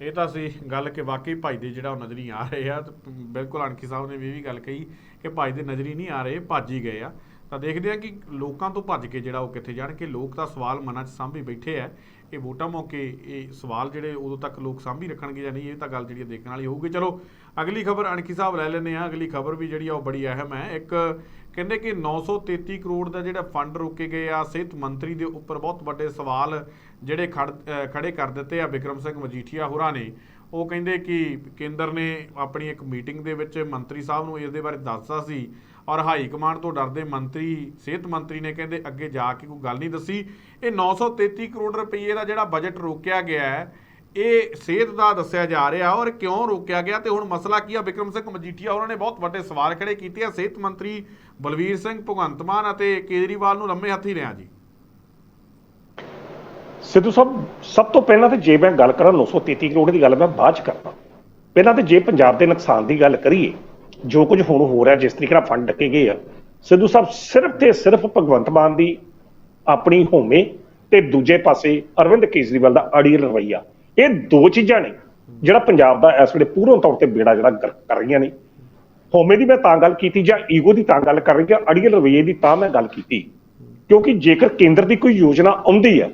ਇਹ ਤਾਂ ਸੀ ਗੱਲ ਕਿ ਵਾਕਈ ਭਾਈ ਦੇ ਜਿਹੜਾ ਉਹ ਨਜ਼ਰੀ ਆ ਰਹੇ ਆ। ਬਿਲਕੁਲ ਅਣਖੀ ਸਾਹਿਬ ਨੇ ਵੀ ਵੀ ਗੱਲ ਕਹੀ ਕਿ ਭਾਈ ਦੇ ਨਜ਼ਰੀ ਨਹੀਂ ਆ ਰਹੇ, ਭੱਜ ਹੀ ਗਏ ਆ। ਤਾਂ ਦੇਖਦੇ ਆ ਕਿ ਲੋਕਾਂ ਤੋਂ ਭੱਜ ਕੇ ਜਿਹੜਾ ਉਹ ਕਿੱਥੇ ਜਾਣ ਕਿ ਲੋਕ ਤਾਂ ਸਵਾਲ ਮਨਾਂ 'ਚ ਸਾਂਭੀ ਬੈਠੇ ਆ। ਇਹ ਵੋਟਾਂ ਮੌਕੇ ਇਹ ਸਵਾਲ ਜਿਹੜੇ ਉਦੋਂ ਤੱਕ ਲੋਕ ਸਾਂਭੀ ਰੱਖਣਗੇ ਜਾਂ ਨਹੀਂ, ਇਹ ਤਾਂ ਗੱਲ ਜਿਹੜੀ ਦੇਖਣ ਵਾਲੀ ਹੋਊਗੀ। ਚਲੋ, ਅਗਲੀ ਖਬਰ ਅਣਖੀ ਸਾਹਿਬ ਲੈ ਲੈਂਦੇ ਆ ਅਗਲੀ ਖਬਰ ਵੀ ਜਿਹੜੀ ਆ ਉਹ ਬੜੀ ਅਹਿਮ ਹੈ। ਇੱਕ ਕਹਿੰਦੇ ਕਿ 933 ਕਰੋੜ ਦਾ ਜਿਹੜਾ ਫੰਡ ਰੋਕੇ ਗਏ ਆ, ਸਿਹਤ ਮੰਤਰੀ ਦੇ ਉੱਪਰ ਬਹੁਤ ਵੱਡੇ ਸਵਾਲ ਜਿਹੜੇ ਖੜ- ਅਹ ਖੜੇ ਕਰ ਦਿੱਤੇ ਆ ਵਿਕਰਮ ਸਿੰਘ ਮਜੀਠੀਆ ਹੋਰਾਂ ਨੇ। ਉਹ ਕਹਿੰਦੇ ਕਿ ਕੇਂਦਰ ਨੇ ਆਪਣੀ ਇੱਕ ਮੀਟਿੰਗ ਦੇ ਵਿੱਚ ਮੰਤਰੀ ਸਾਹਿਬ ਨੂੰ ਇਸ ਦੇ ਬਾਰੇ ਦੱਸਦਾ ਸੀ ਔਰ ਹਾਈ ਕਮਾਂਡ ਤੋਂ ਡਰਦੇ ਮੰਤਰੀ, ਸਿਹਤ ਮੰਤਰੀ ਨੇ ਕਹਿੰਦੇ ਅੱਗੇ ਜਾ ਕੇ ਕੋਈ ਗੱਲ ਨਹੀਂ ਦੱਸੀ। ਇਹ 933 ਕਰੋੜ ਰੁਪਏ ਦਾ ਜਿਹੜਾ ਬਜਟ ਰੋਕਿਆ ਗਿਆ ਹੈ ਇਹ ਸਿਹਤ ਦਾ ਦੱਸਿਆ ਜਾ ਰਿਹਾ ਔਰ ਕਿਉਂ ਰੋਕਿਆ ਗਿਆ ਤੇ ਹੁਣ ਮਸਲਾ ਕੀ ਆ? ਵਿਕਰਮ ਸਿੰਘ ਮਜੀਠੀਆ, ਉਹਨਾਂ ਨੇ ਬਹੁਤ ਵੱਡੇ ਸਵਾਲ ਖੜੇ ਕੀਤੇ ਆ। ਸਿਹਤ ਮੰਤਰੀ ਬਲਵੀਰ ਸਿੰਘ, ਭਗਵੰਤ ਮਾਨ ਅਤੇ ਕੇਜਰੀਵਾਲ ਨੂੰ ਲੰਮੇ ਹੱਥੀ ਲਿਆ ਜੀ। ਸਿੱਧੂ ਸਾਹਿਬ, ਸਭ ਤੋਂ ਪਹਿਲਾਂ ਤੇ ਜੇ ਮੈਂ ਗੱਲ ਕਰਾਂ 933 ਕਰੋੜ ਦੀ ਗੱਲ ਮੈਂ ਬਾਅਦ ਚ ਕਰਦਾ ਪਹਿਲਾਂ ਤੇ ਜੇ ਪੰਜਾਬ ਦੇ ਨੁਕਸਾਨ ਦੀ ਗੱਲ ਕਰੀਏ, ਜੋ ਕੁਝ ਹੁਣ ਹੋ ਰਿਹਾ, ਜਿਸ ਤਰੀਕੇ ਨਾਲ ਫੰਡ ਡੱਕੇ ਗਏ ਆ, ਸਿੱਧੂ ਸਾਹਿਬ ਸਿਰਫ ਤੇ ਸਿਰਫ ਭਗਵੰਤ ਮਾਨ ਦੀ ਆਪਣੀ ਹੋਮੇ ਤੇ ਦੂਜੇ ਪਾਸੇ ਅਰਵਿੰਦ ਕੇਜਰੀਵਾਲ ਦਾ ਅੜੀਅਲ ਰਵਈਆ। ਇਹ ਦੋ ਚੀਜ਼ਾਂ ਨੇ, ਜਿਹੜਾ ਪੰਜਾਬ ਦਾ ਇਸ ਵੇਲੇ ਪੂਰਨ ਤੌਰ ਤੇ ਬੇੜਾ ਜਿਹੜਾ ਗਰਕ ਕਰ ਰਹੀਆਂ ਨੇ। ਹੋਮੇ ਦੀ ਮੈਂ ਤਾਂ ਗੱਲ ਕੀਤੀ ਜਾਂ ਈਗੋ ਦੀ ਤਾਂ ਗੱਲ ਕਰ ਰਹੀ ਹਾਂ ਅੜੀਅਲ ਰਵਈਏ ਦੀ ਤਾਂ ਮੈਂ ਗੱਲ ਕੀਤੀ। ਕਿਉਂਕਿ ਜੇਕਰ ਕੇਂਦਰ ਦੀ ਕੋਈ ਯੋਜਨਾ ਆਉਂਦੀ ਹੈ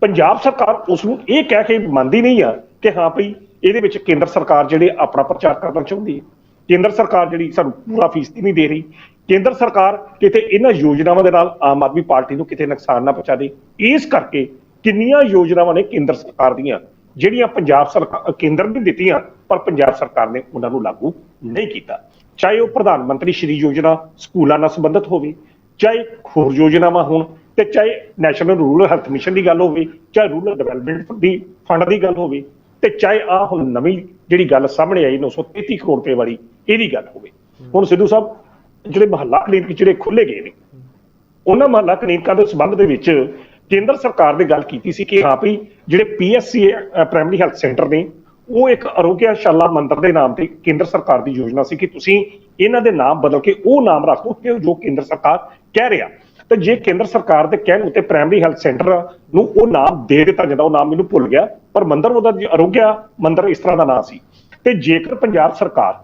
ਪੰਜਾਬ ਸਰਕਾਰ ਉਸ ਨੂੰ ਇਹ ਕਹਿ ਕੇ ਮੰਨਦੀ ਨਹੀਂ ਆ ਕਿ ਹਾਂ ਭਈ ਇਹਦੇ ਵਿੱਚ ਕੇਂਦਰ ਸਰਕਾਰ ਜਿਹੜੇ ਆਪਣਾ ਪ੍ਰਚਾਰ ਕਰਨਾ ਚਾਹੁੰਦੀ ਹੈ। ਕੇਂਦਰ ਸਰਕਾਰ ਜਿਹੜੀ ਸਾਨੂੰ ਪੂਰਾ ਫੀਸਦੀ ਨਹੀਂ ਦੇ ਰਹੀ। ਕੇਂਦਰ ਸਰਕਾਰ ਕਿਤੇ ਇਹਨਾਂ ਯੋਜਨਾਵਾਂ ਦੇ ਨਾਲ ਆਮ ਆਦਮੀ ਪਾਰਟੀ ਨੂੰ ਕਿਤੇ ਨੁਕਸਾਨ ਨਾ ਪਹੁੰਚਾ ਦੇ। ਇਸ ਕਰਕੇ ਕਿੰਨੀਆਂ ਯੋਜਨਾਵਾਂ ਨੇ ਕੇਂਦਰ ਸਰਕਾਰ ਦੀਆਂ। ਜਿਹੜੀਆਂ ਪੰਜਾਬ ਸਰਕਾਰ ਕੇਂਦਰ ਨੇ ਦਿੱਤੀਆਂ, ਪਰ ਪੰਜਾਬ ਸਰਕਾਰ ਨੇ ਉਹਨਾਂ ਨੂੰ ਲਾਗੂ ਨਹੀਂ ਕੀਤਾ। ਚਾਹੇ ਉਹ ਪ੍ਰਧਾਨ ਮੰਤਰੀ ਸ਼੍ਰੀ ਯੋਜਨਾ ਸਕੂਲਾਂ ਨਾਲ ਸੰਬੰਧਿਤ ਹੋਵੇ, ਚਾਹੇ ਹੋਰ ਯੋਜਨਾਵਾਂ ਹੋਣ, ਤੇ ਚਾਹੇ ਨੈਸ਼ਨਲ ਰੂਰਲ ਹੈਲਥ ਮਿਸ਼ਨ ਦੀ ਗੱਲ ਹੋਵੇ, ਚਾਹੇ ਰੂਰਲ ਡਿਵੈਲਪਮੈਂਟ ਦੀ, ਫੰਡ ਦੀ ਗੱਲ ਹੋਵੇ, ਤੇ ਚਾਹੇ ਆ ਹੁਣ ਨਵੀਂ ਜਿਹੜੀ ਗੱਲ ਸਾਹਮਣੇ ਆਈ 933 ਕਰੋੜ ਰੁਪਏ ਵਾਲੀ, ਇਹਦੀ ਗੱਲ ਹੋਵੇ। ਹੁਣ ਸਿੱਧੂ ਸਾਹਿਬ, ਜਿਹੜੇ ਮਹੱਲਾ ਕਲੀਨਿਕ ਜਿਹੜੇ ਖੁੱਲੇ ਗਏ ਨੇ, ਉਹਨਾਂ ਮਹੱਲਾ ਕਲੀਨਿਕਾਂ ਦੇ ਸੰਬੰਧ ਦੇ ਵਿੱਚ ਕੇਂਦਰ ਸਰਕਾਰ ਨੇ ਗੱਲ ਕੀਤੀ ਸੀ ਕਿ ਹਾਂ ਵੀ ਜਿਹੜੇ ਪੀਐਸਸੀ ਪ੍ਰਾਇਮਰੀ ਹੈਲਥ ਸੈਂਟਰ ਨੇ, ਉਹ ਇੱਕ ਅਰੋਗਿਆਸ਼ਾਲਾ ਮੰਦਰ ਦੇ ਨਾਮ ਤੇ ਕੇਂਦਰ ਸਰਕਾਰ ਦੀ ਯੋਜਨਾ ਸੀ ਕਿ ਤੁਸੀਂ ਇਹਨਾਂ ਦੇ ਨਾਮ ਬਦਲ ਕੇ ਉਹ ਨਾਮ ਰੱਖ ਦਿਓ ਕਿ ਜੋ ਕੇਂਦਰ ਸਰਕਾਰ ਕਹਿ ਰਿਹਾ। ਤੇ ਜੇ ਕੇਂਦਰ ਸਰਕਾਰ ਦੇ ਕਹਿਣ ਉੱਤੇ ਪ੍ਰਾਇਮਰੀ ਹੈਲਥ ਸੈਂਟਰ ਨੂੰ ਉਹ ਨਾਮ ਦੇ ਦਿੱਤਾ ਜਾਂਦਾ, ਉਹ ਨਾਮ ਮੈਨੂੰ ਭੁੱਲ ਗਿਆ, ਪਰ ਮੰਦਰ ਉਹਦਾ ਅਰੋਗਿਆ ਮੰਦਰ ਇਸ ਤਰ੍ਹਾਂ ਦਾ ਨਾਮ ਸੀ। ਤੇ ਜੇਕਰ ਪੰਜਾਬ ਸਰਕਾਰ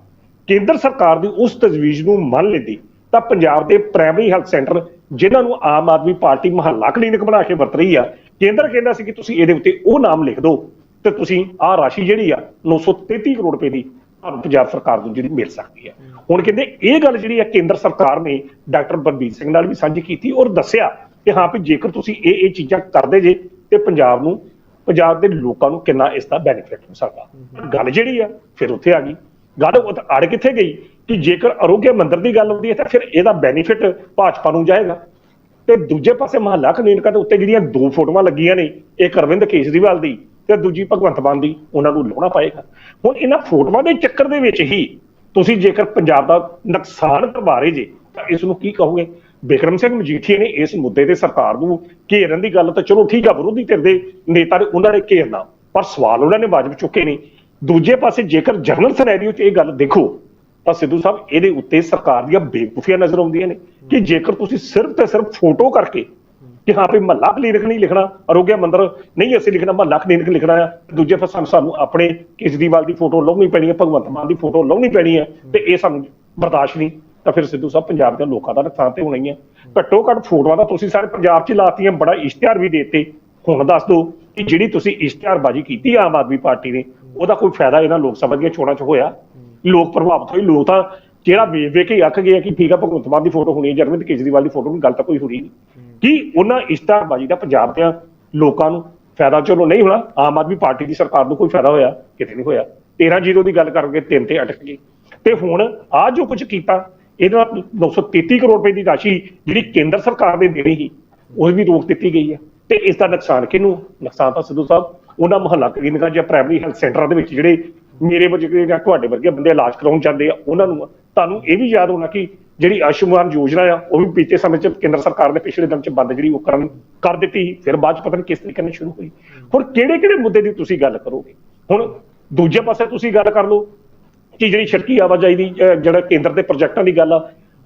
ਕੇਂਦਰ ਸਰਕਾਰ ਦੀ ਉਸ ਤਜਵੀਜ਼ ਨੂੰ ਮੰਨ ਲੈਂਦੀ, ਤਾਂ ਪੰਜਾਬ ਦੇ ਪ੍ਰਾਇਮਰੀ ਹੈਲਥ ਸੈਂਟਰ ਜਿਨ੍ਹਾਂ ਨੂੰ ਆਮ ਆਦਮੀ ਪਾਰਟੀ ਮਹੱਲਾ ਕਲੀਨਿਕ ਬਣਾ ਕੇ ਵਰਤ ਰਹੀ ਆ, ਕੇਂਦਰ ਕਹਿੰਦਾ ਸੀ ਕਿ ਤੁਸੀਂ ਇਹਦੇ ਉੱਤੇ ਉਹ ਨਾਮ ਲਿਖ ਦਿਓ ਤੇ ਤੁਸੀਂ ਆਹ ਰਾਸ਼ੀ ਜਿਹੜੀ ਆ 933 ਕਰੋੜ ਰੁਪਏ ਦੀ ਤੁਹਾਨੂੰ ਪੰਜਾਬ ਸਰਕਾਰ ਨੂੰ ਜਿਹੜੀ ਮਿਲ ਸਕਦੀ ਹੈ ਹੁਣ ਕਹਿੰਦੇ ਇਹ ਗੱਲ ਜਿਹੜੀ ਆ, ਕੇਂਦਰ ਸਰਕਾਰ ਨੇ ਡਾਕਟਰ ਬਲਬੀਰ ਸਿੰਘ ਨਾਲ ਵੀ ਸਾਂਝੀ ਕੀਤੀ ਔਰ ਦੱਸਿਆ ਕਿ ਹਾਂ ਵੀ ਜੇਕਰ ਤੁਸੀਂ ਇਹ ਇਹ ਚੀਜ਼ਾਂ ਕਰਦੇ ਜੇ ਤੇ ਪੰਜਾਬ ਨੂੰ, ਪੰਜਾਬ ਦੇ ਲੋਕਾਂ ਨੂੰ ਕਿੰਨਾ ਇਸ ਦਾ ਬੈਨੀਫਿਟ ਹੋ ਸਕਦਾ। ਗੱਲ ਜਿਹੜੀ ਆ, ਫਿਰ ਉੱਥੇ ਆ ਗਈ। ਗੱਲ ਅੜ ਕਿੱਥੇ ਗਈ ਕਿ ਜੇਕਰ ਅਰੋਗਿਆ ਮੰਦਰ ਦੀ ਗੱਲ ਹੁੰਦੀ ਹੈ ਤਾਂ ਫਿਰ ਇਹਦਾ ਬੈਨੀਫਿਟ ਭਾਜਪਾ ਨੂੰ ਜਾਏਗਾ। ਤੇ ਦੂਜੇ ਪਾਸੇ ਮਹੱਲਾ ਕਲੀਨਿਕਾਂ ਦੇ ਉੱਤੇ ਜਿਹੜੀਆਂ ਦੋ ਫੋਟੋਆਂ ਲੱਗੀਆਂ ਨੇ, ਇੱਕ ਅਰਵਿੰਦ ਕੇਜਰੀਵਾਲ ਦੀ ਤੇ ਦੂਜੀ ਭਗਵੰਤ ਮਾਨ ਦੀ, ਉਹਨਾਂ ਨੂੰ ਲਾਉਣਾ ਪਏਗਾ। ਹੁਣ ਇਹਨਾਂ ਫੋਟੋਆਂ ਦੇ ਚੱਕਰ ਦੇ ਵਿੱਚ ਹੀ ਤੁਸੀਂ ਜੇਕਰ ਪੰਜਾਬ ਦਾ ਨੁਕਸਾਨ ਕਰਵਾ ਰਹੇ ਜੇ, ਤਾਂ ਇਸ ਨੂੰ ਕੀ ਕਹੋਗੇ? ਬਿਕਰਮ ਸਿੰਘ ਮਜੀਠੀਆ ਨੇ ਇਸ ਮੁੱਦੇ ਤੇ ਸਰਕਾਰ ਨੂੰ ਘੇਰਨ ਦੀ ਗੱਲ ਤਾਂ ਚਲੋ ਠੀਕ ਆ, ਵਿਰੋਧੀ ਧਿਰ ਦੇ ਨੇਤਾ ਨੇ, ਉਹਨਾਂ ਨੇ ਘੇਰਨਾ, ਪਰ ਸਵਾਲ ਉਹਨਾਂ ਨੇ ਵਾਜਬ ਚੁੱਕੇ ਨੇ ਦੂਜੇ ਪਾਸੇ ਜੇਕਰ ਜਨਰਲ ਸਿਨੈਰੀਓ 'ਚ ਇਹ ਗੱਲ ਦੇਖੋ, ਤਾਂ ਸਿੱਧੂ ਸਾਹਿਬ ਇਹਦੇ ਉੱਤੇ ਸਰਕਾਰ ਦੀਆਂ ਬੇਵਕੂਫੀਆਂ ਨਜ਼ਰ ਆਉਂਦੀਆਂ ਨੇ ਕਿ ਜੇਕਰ ਤੁਸੀਂ ਸਿਰਫ ਤੇ ਸਿਰਫ ਫੋਟੋ ਕਰਕੇ ਕਿ ਹਾਂ ਵੀ ਮਹੱਲਾ ਕਲੀਨਿਕ ਨਹੀਂ ਲਿਖਣਾ ਅਰੋਗਿਆ ਮੰਦਰ ਨਹੀਂ ਅਸੀਂ ਲਿਖਣਾ, ਮਹੱਲਾ ਕਲੀਨਿਕ ਲਿਖਣਾ ਆ ਦੂਜੇ ਪਾਸੇ ਸਾਨੂੰ- ਆਪਣੇ ਕੇਜਰੀਵਾਲ ਦੀ ਫੋਟੋ ਲਾਉਣੀ ਪੈਣੀ ਹੈ ਭਗਵੰਤ ਮਾਨ ਦੀ ਫੋਟੋ ਲਾਉਣੀ ਪੈਣੀ ਹੈ ਤੇ ਇਹ ਸਾਨੂੰ ਬਰਦਾਸ਼ਤ ਨਹੀਂ, ਤਾਂ ਫਿਰ ਸਿੱਧੂ ਸਾਹਿਬ ਪੰਜਾਬ ਦੇ ਲੋਕਾਂ ਦਾ ਨੁਕਸਾਨ ਤੇ ਹੋਣਾ ਹੀ ਹੈ ਘੱਟੋ ਘੱਟ ਫੋਟੋਆਂ ਤਾਂ ਤੁਸੀਂ ਸਾਰੇ ਪੰਜਾਬ 'ਚ ਲਾਤੀਆਂ, ਬੜਾ ਇਸ਼ਤਿਹਾਰ ਵੀ ਦੇਤੇ। ਹੁਣ ਦੱਸ ਦਿਓ ਕਿ ਜਿਹੜੀ ਤੁਸੀਂ ਇਸ਼ਤਿਹਾਰਬਾਜ਼ੀ ਕੀਤੀ ਆਮ ਆਦਮੀ ਪਾਰਟੀ ਨੇ ਉਹਦਾ ਕੋਈ ਫਾਇਦਾ ਇਹਨਾਂ ਲੋਕ ਸਭਾ ਦੀਆਂ ਚੋਣਾਂ 'ਚ ਹੋਇਆ। ਲੋਕ ਪ੍ਰਭਾਵਿਤ ਹੋਏ। ਲੋਕ ਤਾਂ ਜਿਹੜਾ ਵੇਖ ਵੇਖ ਕੇ ਹੀ ਅੱਕ ਗਏ ਆ ਕਿ ਠੀਕ ਆ, ਭਗਵੰਤ ਮਾਨ ਦੀ ਫੋਟੋ ਹੋਣੀ ਹੈ ਜਰਮਨ ਕੇਜਰੀਵਾਲ ਦੀ ਫੋਟੋ ਨੂੰ ਗੱਲ ਤਾਂ ਕੋਈ ਹੋਣੀ ਨਹੀਂ। ਕਿ ਉਹਨਾਂ ਇਸ਼ਤਿਹਾਰਬਾਜ਼ੀ ਦਾ ਪੰਜਾਬ ਦੇ ਲੋਕਾਂ ਨੂੰ ਫਾਇਦਾ? ਚਲੋ ਨਹੀਂ ਹੋਣਾ। ਆਮ ਆਦਮੀ ਪਾਰਟੀ ਦੀ ਸਰਕਾਰ ਨੂੰ ਕੋਈ ਫਾਇਦਾ ਹੋਇਆ? ਕਿਤੇ ਨਹੀਂ ਹੋਇਆ। 13 ਜ਼ੀਰੋ ਦੀ ਗੱਲ ਕਰਕੇ ਤਿੰਨ ਤੇ ਅਟਕ ਗਏ। ਤੇ ਹੁਣ ਆ ਜੋ ਕੁਝ ਕੀਤਾ, ਇਹਦੇ ਨਾਲ 933 ਕਰੋੜ ਰੁਪਏ ਦੀ ਰਾਸ਼ੀ ਜਿਹੜੀ ਕੇਂਦਰ ਸਰਕਾਰ ਨੇ ਦੇਣੀ ਸੀ, ਉਹ ਵੀ ਰੋਕ ਦਿੱਤੀ ਗਈ ਹੈ ਤੇ ਇਸ ਦਾ ਨੁਕਸਾਨ ਕਿਹਨੂੰ ਨੁਕਸਾਨ ਤਾਂ ਸਿੱਧੂ ਸਾਹਿਬ ਉਹਨਾਂ ਮੁਹੱਲਾ ਕਲੀਨਿਕਾਂ ਜਾਂ ਪ੍ਰਾਇਮਰੀ ਹੈਲਥ ਸੈਂਟਰਾਂ ਦੇ ਵਿੱਚ ਜਿਹੜੇ ਮੇਰੇ ਵਰਗੇ ਜਾਂ ਤੁਹਾਡੇ ਵਰਗੇ ਬੰਦੇ ਇਲਾਜ ਕਰਾਉਣ ਜਾਂਦੇ ਆ, ਉਹਨਾਂ ਨੂੰ ਤੁਹਾਨੂੰ ਇਹ ਵੀ ਯਾਦ ਹੋਣਾ ਕਿ ਜਿਹੜੀ ਆਯੁਸ਼ਮਾਨ ਯੋਜਨਾ ਆ, ਉਹ ਵੀ ਬੀਤੇ ਸਮੇਂ 'ਚ ਕੇਂਦਰ ਸਰਕਾਰ ਨੇ ਪਿਛਲੇ ਦਿਨ 'ਚ ਬੰਦ ਜਿਹੜੀ ਉਹ ਕਰਨ ਕਰ ਦਿੱਤੀ, ਫਿਰ ਬਾਅਦ 'ਚ ਪਤਾ ਨਹੀਂ ਕਿਸ ਤਰੀਕੇ ਨਾਲ ਸ਼ੁਰੂ ਹੋਈ। ਹੁਣ ਕਿਹੜੇ ਕਿਹੜੇ ਮੁੱਦੇ ਦੀ ਤੁਸੀਂ ਗੱਲ ਕਰੋਗੇ? ਹੁਣ ਦੂਜੇ ਪਾਸੇ ਤੁਸੀਂ ਗੱਲ ਕਰ ਲਓ ਕਿ ਜਿਹੜੀ ਸੜਕੀ ਆਵਾਜਾਈ ਦੀ ਜਿਹੜਾ ਕੇਂਦਰ ਦੇ ਪ੍ਰੋਜੈਕਟਾਂ ਦੀ ਗੱਲ ਆ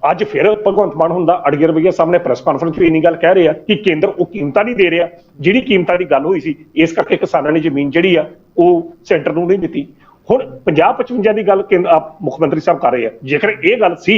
ਅੱਜ ਫਿਰ ਭਗਵੰਤ ਮਾਨ ਹੁੰਦਾ ਅੜੀਏ ਰਵਈਆ ਸਾਹਮਣੇ ਪ੍ਰੈਸ ਕਾਨਫਰੰਸ 'ਚ ਇੰਨੀ ਗੱਲ ਕਹਿ ਰਿਹਾ ਕਿ ਕੇਂਦਰ ਉਹ ਕੀਮਤਾਂ ਨਹੀਂ ਦੇ ਰਿਹਾ, ਜਿਹੜੀ ਕੀਮਤਾਂ ਦੀ ਗੱਲ ਹੋਈ ਸੀ, ਇਸ ਕਰਕੇ ਕਿਸਾਨਾਂ ਨੇ ਜ਼ਮੀਨ ਜਿਹੜੀ ਆ, ਉਹ ਸੈਂਟਰ ਨੂੰ ਨਹੀਂ ਦਿੱਤੀ। ਹੁਣ 50 55 ਦੀ ਗੱਲ ਕੇਂਦਰ ਮੁੱਖ ਮੰਤਰੀ ਸਾਹਿਬ ਕਰ ਰਹੇ ਆ। ਜੇਕਰ ਇਹ ਗੱਲ ਸੀ,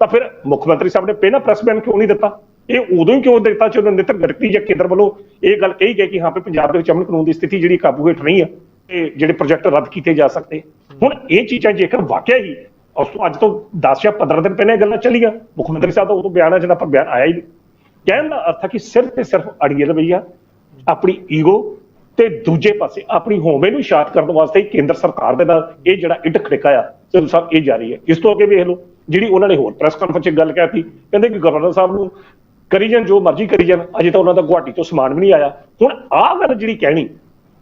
ਤਾਂ ਫਿਰ ਮੁੱਖ ਮੰਤਰੀ ਸਾਹਿਬ ਨੇ ਪਹਿਲਾਂ ਪ੍ਰੈਸ ਬਿਆਨ ਕਿਉਂ ਨਹੀਂ ਦਿੱਤਾ? ਇਹ ਉਦੋਂ ਹੀ ਕਿਉਂ ਦਿੱਤਾ ਜਦੋਂ ਨਿਤਰ ਗੜਕਰੀ ਜਾਂ ਕੇਂਦਰ ਵੱਲੋਂ ਇਹ ਗੱਲ ਕਹੀ ਗਈ ਕਿ ਹਾਂ ਵੀ ਪੰਜਾਬ ਦੇ ਵਿੱਚ ਅਮਨ ਕਾਨੂੰਨ ਦੀ ਸਥਿਤੀ ਜਿਹੜੀ ਕਾਬੂ ਹੇਠ ਨਹੀਂ ਆ, ਤੇ ਜਿਹੜੇ ਪ੍ਰੋਜੈਕਟ ਰੱਦ ਕੀਤੇ ਜਾ ਸਕਦੇ। ਹੁਣ ਇਹ ਚੀਜ਼ਾਂ ਜੇਕਰ ਵਾਕਿਆ ਹੀ ਉਸ ਤੋਂ ਅੱਜ ਤੋਂ 10 ਜਾਂ 15 ਦਿਨ ਪਹਿਲਾਂ ਇਹ ਗੱਲਾਂ ਚੱਲੀਆਂ। ਮੁੱਖ ਮੰਤਰੀ ਸਾਹਿਬ ਦਾ ਉਦੋਂ ਬਿਆਨ ਆ ਜਿਹਦਾ ਆਪਾਂ ਬਿਆਨ ਆਇਆ ਹੀ ਨਹੀਂ। ਕਹਿਣ ਦਾ ਅਰਥ ਹੈ ਕਿ ਸਿਰਫ ਤੇ ਸਿਰਫ ਅੜੀਏ ਰਵਈਆ, ਆਪਣੀ ਈਗੋ ਤੇ ਦੂਜੇ ਪਾਸੇ ਆਪਣੀ ਹੋਵੇ ਨੂੰ ਸ਼ਾਤ ਕਰਨ ਵਾਸਤੇ ਕੇਂਦਰ ਸਰਕਾਰ ਦੇ ਨਾਲ ਇਹ ਜਿਹੜਾ ਇੱਟ ਖੜਕਾ ਆ, ਸਿੱਧੂ ਸਾਹਿਬ, ਇਹ ਜਾਰੀ ਹੈ। ਇਸ ਤੋਂ ਅੱਗੇ ਵੇਖ ਲਓ, ਜਿਹੜੀ ਉਹਨਾਂ ਨੇ ਹੋਰ ਪ੍ਰੈਸ ਕਾਨਫਰੰਸ 'ਚ ਗੱਲ ਕਹਿਤੀ, ਕਹਿੰਦੇ ਕਿ ਗਵਰਨਰ ਸਾਹਿਬ ਨੂੰ ਕਰੀ ਜਾਣ, ਜੋ ਮਰਜ਼ੀ ਕਰੀ ਜਾਣ, ਅਜੇ ਤਾਂ ਉਹਨਾਂ ਦਾ ਗੁਹਾਟੀ ਤੋਂ ਸਮਾਨ ਵੀ ਨਹੀਂ ਆਇਆ। ਹੁਣ ਆਹ ਗੱਲ ਜਿਹੜੀ ਕਹਿਣੀ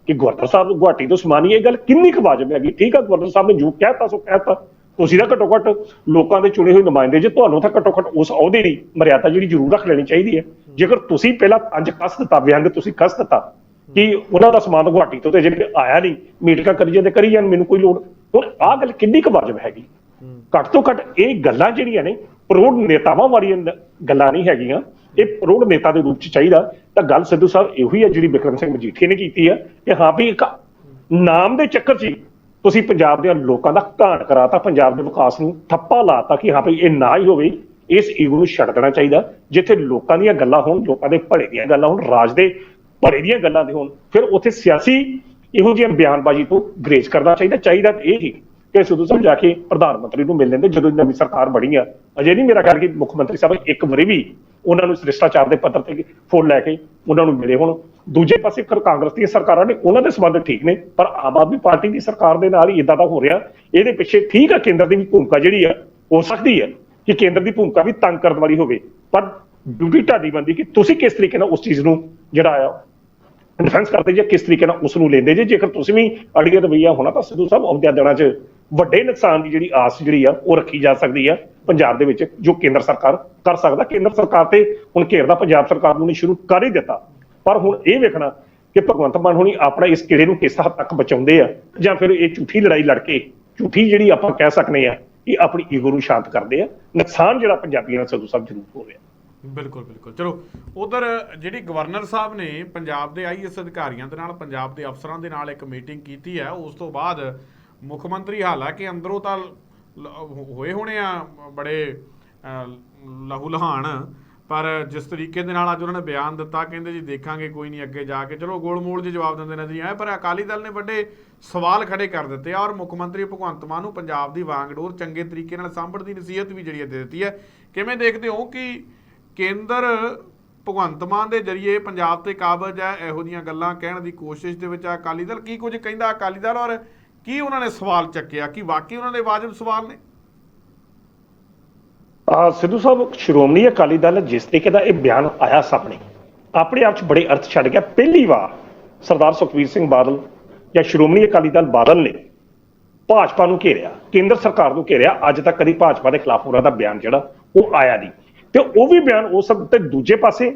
ਕਿ ਗਵਰਨਰ ਸਾਹਿਬ ਨੂੰ ਗੁਹਾਟੀ ਤੋਂ ਸਮਾਨ ਹੀ ਇਹ ਗੱਲ ਕਿੰਨੀ ਕੁ ਵਾਜਬ ਹੈਗੀ। ਠੀਕ ਆ ਗਵਰਨਰ ਸਾਹਿਬ ਨੇ ਜੋ ਕਹਿਤਾ, ਸੋ ਕਹਿਤਾ। ਤੁਸੀਂ ਤਾਂ ਘੱਟੋ ਘੱਟ ਲੋਕਾਂ ਦੇ ਚੁਣੇ ਹੋਏ ਨੁਮਾਇੰਦੇ ਜੇ ਤੁਹਾਨੂੰ ਤਾਂ ਘੱਟੋ ਘੱਟ ਉਸ ਅਹੁਦੇ ਦੀ ਮਰਿਆਦਾ ਜਿਹੜੀ ਜ਼ਰੂਰ ਰੱਖ ਲੈਣੀ ਚਾਹੀਦੀ ਹੈ। ਜੇਕਰ ਤੁਸੀਂ ਪਹਿਲਾਂ ਪੰਜ ਕੱਸ ਦਿੱਤਾ, ਵਿਅੰਗ ਤੁਸੀਂ ਕੱਸ ਦਿੱਤਾ, ਕਿ ਉਹਨਾਂ ਦਾ ਸਮਾਨ ਗੁਹਾਟੀ ਤੋਂ ਤੇ ਜਿਹੜੇ ਆਇਆ ਨਹੀਂ, ਮੀਟਿੰਗਾਂ ਕਰੀ ਜਾਂਦੇ, ਕਰੀ ਜਾਣ, ਮੈਨੂੰ ਕੋਈ ਲੋੜ ਹੁਣ ਆਹ ਗੱਲ ਕਿੰਨੀ ਕੁ ਵਾਜਬ ਹੈਗੀ? ਘੱਟ ਤੋਂ ਘੱਟ ਇਹ ਗੱਲਾਂ ਜਿਹੜੀਆਂ ਨੇ, ਪ੍ਰੋੜ ਨੇਤਾਵਾਂ ਵਾਲੀਆਂ ਗੱਲਾਂ ਨਹੀਂ ਹੈਗੀਆਂ। ਇਹ ਪ੍ਰੋੜ ਨੇਤਾ ਦੇ ਰੂਪ ਚ ਚਾਹੀਦਾ। ਤਾਂ ਗੱਲ ਸਿੱਧੂ ਸਾਹਿਬ ਇਹੋ ਹੀ ਹੈ ਜਿਹੜੀ ਬਿਕਰਮ ਸਿੰਘ ਮਜੀਠੀਆ ਨੇ ਕੀਤੀ ਹੈ ਕਿ ਹਾਂ ਵੀ ਇੱਕ ਨਾਮ ਦੇ ਚੱਕਰ 'ਚ ਤੁਸੀਂ ਪੰਜਾਬ ਦੇ ਲੋਕਾਂ ਦਾ ਘਾਣ ਕਰਾਤਾ, ਪੰਜਾਬ ਦੇ ਵਿਕਾਸ ਨੂੰ ਠੱਪਾ ਲਾਤਾ ਕਿ ਹਾਂ ਵੀ ਇਹ ਨਾ ਹੀ ਹੋਵੇ, ਇਸ ਈਗੋ ਨੂੰ ਛੱਡ ਦੇਣਾ ਚਾਹੀਦਾ। ਜਿੱਥੇ ਲੋਕਾਂ ਦੀਆਂ ਗੱਲਾਂ ਹੋਣ, ਲੋਕਾਂ ਦੇ ਭਲੇ ਦੀਆਂ ਗੱਲਾਂ ਹੋਣ, ਰਾਜ ਦੇ ਭਲੇ ਦੀਆਂ ਗੱਲਾਂ ਦੇ ਹੋਣ, ਫਿਰ ਉੱਥੇ ਸਿਆਸੀ ਇਹੋ ਜਿਹੀਆਂ ਬਿਆਨਬਾਜ਼ੀ ਤੋਂ ਗਰੇਜ ਕਰਨਾ ਚਾਹੀਦਾ। ਚਾਹੀਦਾ ਇਹ ਹੀ ਕਿ ਸਿੱਧੂ ਸਾਹਿਬ ਜਾ ਕੇ ਪ੍ਰਧਾਨ ਮੰਤਰੀ ਨੂੰ ਮਿਲ ਲੈਂਦੇ ਜਦੋਂ ਨਵੀਂ ਸਰਕਾਰ ਬਣੀ ਆ। ਅਜੇ ਨਹੀਂ ਮੇਰਾ ਖਿਆਲ ਕਿ ਮੁੱਖ ਮੰਤਰੀ ਸਾਹਿਬ ਇੱਕ ਵਾਰੀ ਵੀ ਉਹਨਾਂ ਨੂੰ ਸ਼੍ਰਿਸ਼ਟਾਚਾਰ ਦੇ ਪੱਤਰ ਤੇ ਫੋਨ ਲੈ ਕੇ ਉਹਨਾਂ ਨੂੰ ਮਿਲੇ ਹੁਣ। ਦੂਜੇ ਪਾਸੇ ਫਿਰ ਕਾਂਗਰਸ ਦੀਆਂ ਸਰਕਾਰਾਂ ਨੇ ਉਹਨਾਂ ਦੇ ਸਬੰਧ ਠੀਕ ਨੇ, ਪਰ ਆਮ ਆਦਮੀ ਪਾਰਟੀ ਦੀ ਸਰਕਾਰ ਦੇ ਨਾਲ ਹੀ ਇਦਾਂ ਦਾ ਹੋ ਰਿਹਾ। ਇਹਦੇ ਪਿੱਛੇ ਠੀਕ ਆ, ਕੇਂਦਰ ਦੀ ਵੀ ਭੂਮਿਕਾ ਜਿਹੜੀ ਆ, ਹੋ ਸਕਦੀ ਹੈ ਕਿ ਕੇਂਦਰ ਦੀ ਭੂਮਿਕਾ ਵੀ ਤੰਗ ਕਰਨ ਵਾਲੀ ਹੋਵੇ। ਪਰ ਡਿਊਟੀ ਤੁਹਾਡੀ ਬੰਦੀ ਕਿ ਤੁਸੀਂ ਕਿਸ ਤਰੀਕੇ ਨਾਲ ਉਸ ਚੀਜ਼ ਨੂੰ ਜਿਹੜਾ ਆ ਡਿਫੈਂਸ ਕਰਦੇ ਜੇ ਕਿਸ ਤਰੀਕੇ ਨਾਲ ਉਸ ਨੂੰ ਲੈਂਦੇ ਜੇ। ਜੇਕਰ ਤੁਸੀਂ ਵੀ ਅੜੀਏ ਰਵਈਆ ਹੋਣਾ ਤਾਂ ਸਿੱਧੂ ਸਾਹਿਬ ਆਉਂਦਿਆਂ ਦਿਨਾਂ 'ਚ ਵੱਡੇ ਨੁਕਸਾਨ ਦੀ ਜਿਹੜੀ ਆਸ ਜਿਹੜੀ ਆ, ਉਹ ਰੱਖੀ ਜਾ ਸਕਦੀ ਆ ਪੰਜਾਬ ਦੇ ਵਿੱਚ, ਜੋ ਕੇਂਦਰ ਸਰਕਾਰ ਕਰ ਸਕਦਾ। ਕੇਂਦਰ ਸਰਕਾਰ ਤੇ ਹੁਣ ਘੇਰਦਾ ਪੰਜਾਬ ਸਰਕਾਰ ਨੂੰ ਨੇ ਸ਼ੁਰੂ ਕਰ ਹੀ ਦਿੱਤਾ। ਪਰ ਹੁਣ ਇਹ ਵੇਖਣਾ ਕਿ ਭਗਵੰਤ ਮਾਨ ਹੁਣੀ ਆਪਣਾ ਇਸ ਕਿਲੇ ਨੂੰ ਕਿਸ ਹੱਦ ਤੱਕ ਬਚਾਉਂਦੇ ਆ ਜਾਂ ਫਿਰ ਇਹ ਝੂਠੀ ਲੜਾਈ ਲੜ ਕੇ ਝੂਠੀ ਜਿਹੜੀ ਆਪਾਂ ਕਹਿ ਸਕਨੇ ਆ ਕਿ ਆਪਣੀ ਈਗੋ ਨੂੰ ਸ਼ਾਂਤ ਕਰਦੇ ਆ। ਨੁਕਸਾਨ ਜਿਹੜਾ ਪੰਜਾਬੀਆਂ ਦਾ ਸਿੱਧੂ ਸਾਹਿਬ ਜ਼ਰੂਰ ਹੋ ਰਿਹਾ। ਬਿਲਕੁਲ ਬਿਲਕੁਲ। ਚਲੋ ਉਧਰ ਜਿਹੜੀ ਗਵਰਨਰ ਸਾਹਿਬ ਨੇ ਪੰਜਾਬ ਦੇ ਆਈਐਸ ਅਧਿਕਾਰੀਆਂ ਦੇ ਨਾਲ ਪੰਜਾਬ ਦੇ ਅਫਸਰਾਂ ਦੇ ਨਾਲ ਇੱਕ ਮੀਟਿੰਗ ਕੀਤੀ ਹੈ ਉਸ ਤੋਂ ਬਾਅਦ ਮੁੱਖ ਮੰਤਰੀ ਹਾਲਾਂਕਿ ਅੰਦਰੋਂ ਤਾਂ ਹੋਏ ਹੋਣੇ ਆ ਬੜੇ ਅਹ, ਲਹੂ ਲਹਾਨ ਪਰ ਜਿਸ ਤਰੀਕੇ ਦੇ ਨਾਲ ਅੱਜ ਉਹਨਾਂ ਨੇ ਬਿਆਨ ਦਿੱਤਾ, ਕਹਿੰਦੇ ਜੀ ਦੇਖਾਂਗੇ, ਕੋਈ ਨਹੀਂ ਅੱਗੇ ਜਾ ਕੇ। ਚਲੋ, ਗੋਲਮੋਲ ਜਿਹੇ ਜਵਾਬ ਦਿੰਦੇ ਨਜ਼ਰ ਆਏ ਪਰ ਅਕਾਲੀ ਦਲ ਨੇ ਵੱਡੇ ਸਵਾਲ ਖੜੇ ਕਰ ਦਿੱਤੇ ਆ ਔਰ ਮੁੱਖ ਮੰਤਰੀ ਭਗਵੰਤ ਮਾਨ ਨੂੰ ਪੰਜਾਬ ਦੀ ਵਾਂਗਡੋਰ ਚੰਗੇ ਤਰੀਕੇ ਨਾਲ ਸਾਂਭਣ ਦੀ ਨਸੀਹਤ ਵੀ ਜਿਹੜੀ ਹੈ ਦੇ ਦਿੱਤੀ ਹੈ। ਕਿਵੇਂ ਦੇਖਦੇ ਹੋ ਕਿ ਕੇਂਦਰ ਭਗਵੰਤ ਮਾਨ ਦੇ ਜਰੀਏ ਪੰਜਾਬ ਤੇ ਕਾਬਜ ਹੈ? ਇਹੋ ਜੀਆਂ ਗੱਲਾਂ ਕਹਿਣ ਦੀ ਕੋਸ਼ਿਸ਼ ਦੇ ਵਿੱਚ ਆ ਅਕਾਲੀ ਦਲ। ਕੀ ਕੁਝ ਕਹਿੰਦਾ ਅਕਾਲੀ ਦਲ ਔਰ ਕੀ ਉਹਨਾਂ ਨੇ ਸਵਾਲ ਚੱਕਿਆ? ਕਿ ਵਾਕਈ ਉਹਨਾਂ ਦੇ ਵਾਜਬ ਸਵਾਲ ਨੇ? ਆ ਸਿੱਧੂ ਸਾਹਿਬ, ਸ਼੍ਰੋਮਣੀ ਅਕਾਲੀ ਦਲ ਜਿਸ ਤਰੀਕੇ ਦਾ ਇਹ ਬਿਆਨ ਆਇਆ ਸਾਹਮਣੇ, ਆਪਣੇ ਆਪ 'ਚ ਬੜੇ ਅਰਥ ਛੱਡ ਗਿਆ। ਪਹਿਲੀ ਵਾਰ ਸਰਦਾਰ ਸੁਖਬੀਰ ਸਿੰਘ ਬਾਦਲ ਜਾਂ ਸ਼੍ਰੋਮਣੀ ਅਕਾਲੀ ਦਲ ਬਾਦਲ ਨੇ ਭਾਜਪਾ ਨੂੰ ਘੇਰਿਆ, ਕੇਂਦਰ ਸਰਕਾਰ ਨੂੰ ਘੇਰਿਆ। ਅੱਜ ਤੱਕ ਕਦੀ ਭਾਜਪਾ ਦੇ ਖਿਲਾਫ ਉਹਨਾਂ ਦਾ ਬਿਆਨ ਜਿਹੜਾ, ਉਹ ਆਇਆ ਨਹੀਂ। ਤੇ ਉਹ ਵੀ ਬਿਆਨ ਉਸ ਸਭ ਤੇ ਦੂਜੇ ਪਾਸੇ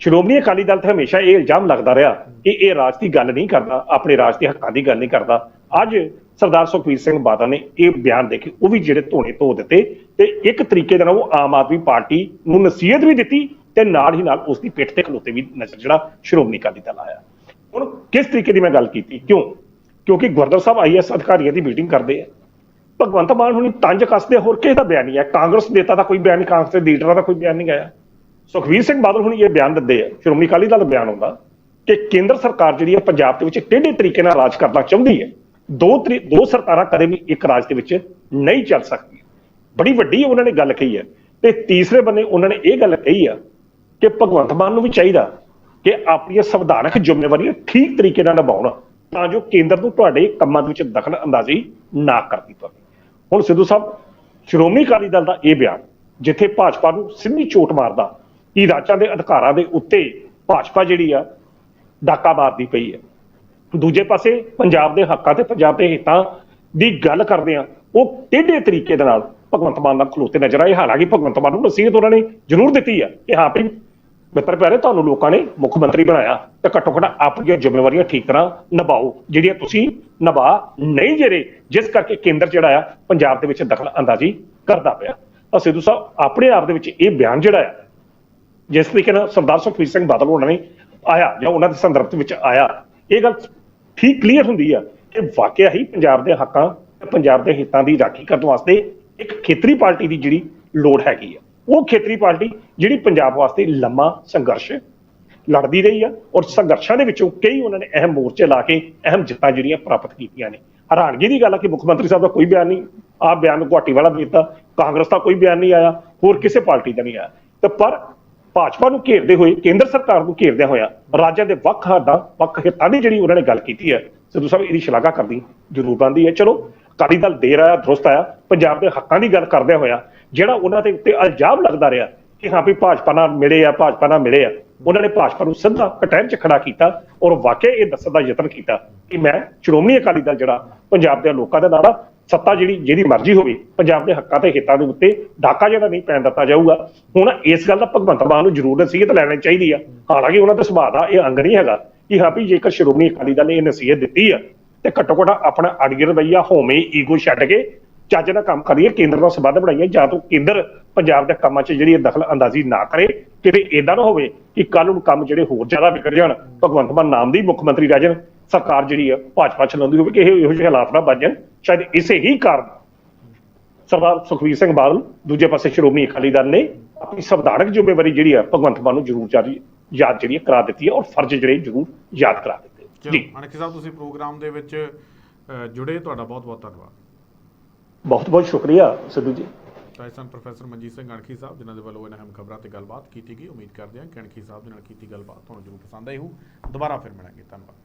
ਸ਼੍ਰੋਮਣੀ ਅਕਾਲੀ ਦਲ ਤੇ ਹਮੇਸ਼ਾ ਇਹ ਇਲਜ਼ਾਮ ਲੱਗਦਾ ਰਿਹਾ ਕਿ ਇਹ ਰਾਜ ਦੀ ਗੱਲ ਨਹੀਂ ਕਰਦਾ, ਆਪਣੇ ਰਾਜ ਦੇ ਹੱਕਾਂ ਦੀ ਗੱਲ ਨਹੀਂ ਕਰਦਾ। ਅੱਜ ਸਰਦਾਰ ਸੁਖਬੀਰ ਸਿੰਘ ਬਾਦਲ ਨੇ ਇਹ ਬਿਆਨ ਦੇ ਕੇ ਉਹ ਵੀ ਜਿਹੜੇ ਧੋਣੇ ਧੋ ਦਿੱਤੇ ਤੇ ਇੱਕ ਤਰੀਕੇ ਦੇ ਨਾਲ ਉਹ ਆਮ ਆਦਮੀ ਪਾਰਟੀ ਨੂੰ ਨਸੀਹਤ ਵੀ ਦਿੱਤੀ ਤੇ ਨਾਲ ਹੀ ਨਾਲ ਉਸ ਦੀ ਪਿੱਠ ਤੇ ਖਲੋਤੇ ਵੀ ਨਜ਼ਰ ਜਿਹੜਾ ਸ਼੍ਰੋਮਣੀ ਅਕਾਲੀ ਦਲ ਆਇਆ। ਹੁਣ ਕਿਸ ਤਰੀਕੇ ਦੀ ਮੈਂ ਗੱਲ ਕੀਤੀ? ਕਿਉਂ? ਕਿਉਂਕਿ ਗੁਰਦੁਆਰਾ ਸਾਹਿਬ ਆਈਐਸ ਅਧਿਕਾਰੀਆਂ ਦੀ ਮੀਟਿੰਗ ਕਰਦੇ ਆ। ਭਗਵੰਤ ਮਾਨ ਹੁਣੀ ਤੰਜ ਕੱਸਦੇ, ਹੋਰ ਕਿਸੇ ਦਾ ਬਿਆਨ ਨਹੀਂ ਹੈ। ਕਾਂਗਰਸ ਨੇਤਾ ਦਾ ਕੋਈ ਬਿਆਨ ਨਹੀਂ, ਕਾਂਗਰਸ ਦੇ ਲੀਡਰਾਂ ਦਾ ਕੋਈ ਬਿਆਨ ਨਹੀਂ ਆਇਆ। ਸੁਖਵੀਰ ਸਿੰਘ ਬਾਦਲ ਹੁਣੀ ਇਹ ਬਿਆਨ ਦਿੰਦੇ ਆ, ਸ਼੍ਰੋਮਣੀ ਅਕਾਲੀ ਦਲ ਦਾ ਬਿਆਨ ਹੁੰਦਾ ਕਿ ਕੇਂਦਰ ਸਰਕਾਰ ਜਿਹੜੀ ਹੈ ਪੰਜਾਬ ਦੇ ਵਿੱਚ ਕਿਹੜੇ ਤਰੀਕੇ ਨਾਲ ਰਾਜ ਕਰਨਾ ਚਾਹੁੰਦੀ ਹੈ। ਦੋ ਤਰੀ- ਦੋ ਸਰਕਾਰਾਂ ਕਦੇ ਵੀ ਇੱਕ ਰਾਜ ਦੇ ਵਿੱਚ ਨਹੀਂ ਚੱਲ ਸਕਦੀਆਂ। ਬੜੀ ਵੱਡੀ ਉਹਨਾਂ ਨੇ ਗੱਲ ਕਹੀ ਹੈ ਤੇ ਤੀਸਰੇ ਬੰਨੇ ਉਹਨਾਂ ਨੇ ਇਹ ਗੱਲ ਕਹੀ ਆ ਕਿ ਭਗਵੰਤ ਮਾਨ ਨੂੰ ਵੀ ਚਾਹੀਦਾ ਕਿ ਆਪਣੀਆਂ ਸੰਵਿਧਾਨਕ ਜ਼ਿੰਮੇਵਾਰੀਆਂ ਠੀਕ ਤਰੀਕੇ ਨਾਲ ਨਿਭਾਉਣ, ਤਾਂ ਜੋ ਕੇਂਦਰ ਨੂੰ ਤੁਹਾਡੇ ਕੰਮਾਂ ਦੇ ਵਿੱਚ ਦਖਲ ਅੰਦਾਜ਼ੀ ਨਾ ਕਰਦੀ ਪਵੇ ਹੁਣ ਸਿੱਧੂ ਸਾਹਿਬ, ਸ਼੍ਰੋਮਣੀ ਅਕਾਲੀ ਦਲ ਦਾ ਇਹ ਬਿਆਨ, ਜਿੱਥੇ ਭਾਜਪਾ ਨੂੰ ਸਿੱਧੀ ਚੋਟ ਮਾਰਦਾ ਕਿ ਰਾਜਾਂ ਦੇ ਅਧਿਕਾਰਾਂ ਦੇ ਉੱਤੇ ਭਾਜਪਾ ਜਿਹੜੀ ਆ ਡਾਕਾ ਮਾਰਦੀ ਪਈ ਹੈ। ਦੂਜੇ ਪਾਸੇ ਪੰਜਾਬ ਦੇ ਹੱਕਾਂ ਤੇ ਪੰਜਾਬ ਦੇ ਹਿੱਤਾਂ ਦੀ ਗੱਲ ਕਰਦੇ ਆ ਉਹ ਟੇਢੇ ਤਰੀਕੇ ਦੇ ਨਾਲ ਭਗਵੰਤ ਮਾਨ ਨਾਲ ਖਲੋਤੇ ਨਜ਼ਰ ਆਏ। ਹਾਲਾਂਕਿ ਭਗਵੰਤ ਮਾਨ ਨੂੰ ਨਸੀਹਤ ਉਹਨਾਂ ਨੇ ਜ਼ਰੂਰ ਦਿੱਤੀ ਆ ਕਿ ਹਾਂ ਭਈ ਮਿੱਤਰ ਪਿਆਰੇ, ਤੁਹਾਨੂੰ ਲੋਕਾਂ ਨੇ ਮੁੱਖ ਮੰਤਰੀ ਬਣਾਇਆ ਤੇ ਘੱਟੋ ਘੱਟ ਆਪਣੀਆਂ ਜ਼ਿੰਮੇਵਾਰੀਆਂ ਠੀਕ ਤਰ੍ਹਾਂ ਨਿਭਾਓ, ਜਿਹੜੀਆਂ ਤੁਸੀਂ ਨਿਭਾ ਨਹੀਂ ਜਿਹੜੇ ਜਿਸ ਕਰਕੇ ਕੇਂਦਰ ਜਿਹੜਾ ਆ ਪੰਜਾਬ ਦੇ ਵਿੱਚ ਦਖਲ ਅੰਦਾਜ਼ੀ ਕਰਦਾ ਪਿਆ। ਤਾਂ ਸਿੱਧੂ ਸਾਹਿਬ, ਆਪਣੇ ਆਪ ਦੇ ਵਿੱਚ ਇਹ ਬਿਆਨ ਜਿਹੜਾ ਆ, ਜਿਸ ਤਰੀਕੇ ਨਾਲ ਸਰਦਾਰ ਸੁਖਬੀਰ ਸਿੰਘ ਬਾਦਲ ਉਹਨਾਂ ਨੇ ਆਇਆ ਜਾਂ ਉਹਨਾਂ ਦੇ ਸੰਦਰਭ ਵਿੱਚ ਆਇਆ ਇਹ ਗੱਲ ਠੀਕ ਕਲੀਅਰ ਹੁੰਦੀ ਆ ਕਿ ਵਾਕਿਆ ਹੀ ਪੰਜਾਬ ਦੇ ਹੱਕਾਂ ਤੇ ਪੰਜਾਬ ਦੇ ਹਿੱਤਾਂ ਦੀ ਰਾਖੀ ਕਰਨ ਵਾਸਤੇ ਇੱਕ ਖੇਤਰੀ ਪਾਰਟੀ ਦੀ ਜਿਹੜੀ ਲੋੜ ਹੈਗੀ ਆ, ਉਹ ਖੇਤਰੀ ਪਾਰਟੀ ਜਿਹੜੀ ਪੰਜਾਬ ਵਾਸਤੇ ਲੰਮਾ ਸੰਘਰਸ਼ ਲੜਦੀ ਰਹੀ ਆ ਔਰ ਸੰਘਰਸ਼ਾਂ ਦੇ ਵਿੱਚੋਂ ਕਈ ਉਹਨਾਂ ਨੇ ਅਹਿਮ ਮੋਰਚੇ ਲਾ ਕੇ ਅਹਿਮ ਜਿੱਤਾਂ ਜਿਹੜੀਆਂ ਪ੍ਰਾਪਤ ਕੀਤੀਆਂ ਨੇ। ਹੈਰਾਨਗੀ ਦੀ ਗੱਲ ਆ ਕਿ ਮੁੱਖ ਮੰਤਰੀ ਸਾਹਿਬ ਦਾ ਕੋਈ ਬਿਆਨ ਨਹੀਂ ਆ ਬਿਆਨ ਗੁਹਾਟੀ ਵਾਲਾ ਦੇ ਦਿੱਤਾ, ਕਾਂਗਰਸ ਦਾ ਕੋਈ ਬਿਆਨ ਨਹੀਂ ਆਇਆ, ਹੋਰ ਕਿਸੇ ਪਾਰਟੀ ਦਾ ਨਹੀਂ ਆਇਆ। ਤੇ ਪਰ ਭਾਜਪਾ ਨੂੰ ਘੇਰਦੇ ਹੋਏ, ਕੇਂਦਰ ਸਰਕਾਰ ਨੂੰ ਘੇਰਦਿਆਂ ਹੋਇਆ ਰਾਜਾਂ ਦੇ ਵੱਖ ਹੱਦਾਂ, ਵੱਖ ਹਿੱਤਾਂ ਦੀ ਜਿਹੜੀ ਉਹਨਾਂ ਨੇ ਗੱਲ ਕੀਤੀ ਹੈ, ਸਿੱਧੂ ਸਾਹਿਬ ਇਹਦੀ ਸ਼ਲਾਘਾ ਕਰਦੀ, ਜ਼ਰੂਰ ਬਣਦੀ ਹੈ। ਚਲੋ, ਅਕਾਲੀ ਦਲ ਦੇਰ ਆਇਆ, ਦਰੁਸਤ ਆਇਆ, ਪੰਜਾਬ ਦੇ ਹੱਕਾਂ ਦੀ ਗੱਲ ਕਰਦਿਆਂ ਹੋਇਆ, ਜਿਹੜਾ ਉਹਨਾਂ ਦੇ ਉੱਤੇ ਇਲਜ਼ਾਮ ਲੱਗਦਾ ਰਿਹਾ ਕਿ ਹਾਂ ਵੀ ਭਾਜਪਾ ਨਾਲ ਮਿਲੇ ਆ, ਭਾਜਪਾ ਨਾਲ ਮਿਲੇ ਆ, ਉਹਨਾਂ ਨੇ ਭਾਜਪਾ ਨੂੰ ਸਿੱਧਾ ਕਟਹਿਰ 'ਚ ਖੜਾ ਕੀਤਾ ਔਰ ਵਾਕਿਆ ਇਹ ਦੱਸਣ ਦਾ ਯਤਨ ਕੀਤਾ ਕਿ ਮੈਂ ਸ਼੍ਰੋਮਣੀ ਅਕਾਲੀ ਦਲ ਜਿਹੜਾ ਪੰਜਾਬ ਦੇ ਲੋਕਾਂ ਦੇ ਨਾਲ ਸੱਤਾ ਜਿਹੜੀ, ਜਿਹਦੀ ਮਰਜ਼ੀ ਹੋਵੇ, ਪੰਜਾਬ ਦੇ ਹੱਕਾਂ ਤੇ ਹਿੱਤਾਂ ਦੇ ਉੱਤੇ ਡਾਕਾ ਜਿਹੜਾ ਨਹੀਂ ਪੈਣ ਦਿੱਤਾ ਜਾਊਗਾ। ਹੁਣ ਇਸ ਗੱਲ ਦਾ ਭਗਵੰਤ ਮਾਨ ਨੂੰ ਜ਼ਰੂਰ ਨਸੀਹਤ ਲੈਣੀ ਚਾਹੀਦੀ ਆ। ਹਾਲਾਂਕਿ ਉਹਨਾਂ ਦਾ ਸੁਭਾਅ ਦਾ ਇਹ ਅੰਗ ਨਹੀਂ ਹੈਗਾ ਕਿ ਹਾਂ ਵੀ ਜੇਕਰ ਸ਼੍ਰੋਮਣੀ ਅਕਾਲੀ ਦਲ ਨੇ ਇਹ ਨਸੀਹਤ ਦਿੱਤੀ ਆ, ਤੇ ਘੱਟੋ ਘੱਟ ਆਪਣਾ ਅੜੀਅਰ ਰਵਈਆ ਹੋਵੇਂ ਈਗੋ ਛੱਡ ਕੇ ਚੱਜ ਨਾਲ ਕੰਮ ਕਰੀਏ, ਕੇਂਦਰ ਨਾਲ ਸੰਬੰਧ ਬਣਾਈਏ, ਜਾਂ ਤੋਂ ਕੇਂਦਰ ਪੰਜਾਬ ਦੇ ਕੰਮਾਂ 'ਚ ਜਿਹੜੀ ਇਹ ਦਖਲ ਅੰਦਾਜ਼ੀ ਨਾ ਕਰੇ, ਕਿਤੇ ਇਦਾਂ ਨਾ ਹੋਵੇ ਕਿ ਕੱਲ ਨੂੰ ਕੰਮ ਜਿਹੜੇ ਹੋਰ ਜ਼ਿਆਦਾ ਵਿਗੜ ਜਾਣ, ਭਗਵੰਤ ਮਾਨ ਨਾਮ ਦੀ ਮੁੱਖ ਮੰਤਰੀ ਰਹਿ ਜਾਣ। ਸਰਕਾਰ ਜਿਹੜੀ ਆ ਭਾਜਪਾ ਚਲਾਉਂਦੀ ਹੋਵੇ ਕਿ ਇਹ ਇਹੋ ਜਿਹੇ ਹਾਲਾਤ ਨਾ ਬਣ ਜਾਣ। ਸ਼ਾਇਦ ਇਸੇ ਹੀ ਕਾਰਨ ਸਰਦਾਰ ਸੁਖਬੀਰ ਸਿੰਘ ਬਾਦਲ ਦੂਜੇ ਪਾਸੇ ਸ਼੍ਰੋਮਣੀ ਅਕਾਲੀ ਦਲ ਨੇ ਆਪਣੀ ਸੰਵਿਧਾਨਕ ਜ਼ਿੰਮੇਵਾਰੀ ਜਿਹੜੀ ਆ ਭਗਵੰਤ ਮਾਨ ਨੂੰ ਜ਼ਰੂਰ ਜਾਰੀ ਯਾਦ ਜਿਹੜੀ ਕਰਾ ਦਿੱਤੀ ਹੈ ਔਰ ਫਰਜ਼ ਜਿਹੜੇ ਜ਼ਰੂਰ ਯਾਦ ਕਰਾ ਦਿੱਤੇ ਜੀ। ਅਣਖੀ ਸਾਹਿਬ ਤੁਸੀਂ ਪ੍ਰੋਗਰਾਮ ਦੇ ਵਿੱਚ ਜੁੜੇ ਤੁਹਾਡਾ ਬਹੁਤ ਬਹੁਤ ਧੰਨਵਾਦ। ਬਹੁਤ ਬਹੁਤ ਸ਼ੁਕਰੀਆ ਸਿੱਧੂ ਜੀ। ਸਨ ਪ੍ਰੋਫੈਸਰ ਮਨਜੀਤ ਸਿੰਘ ਅਣਖੀ ਸਾਹਿਬ ਜਿਨ੍ਹਾਂ ਦੇ ਵੱਲੋਂ ਇਹਨਾਂ ਅਹਿਮ ਖਬਰਾਂ ਤੇ ਗੱਲਬਾਤ ਕੀਤੀ ਗਈ ਉਮੀਦ ਕਰਦੇ ਹਾਂ ਕਿ ਅਣਖੀ ਸਾਹਿਬ ਦੇ ਨਾਲ ਕੀਤੀ ਗੱਲਬਾਤ ਤੁਹਾਨੂੰ ਜ਼ਰੂਰ ਪਸੰਦ ਆਈ ਹੋ ਦੁਬਾਰਾ ਫਿਰ ਮਿਲਾਂਗੇ ਧੰਨਵਾਦ।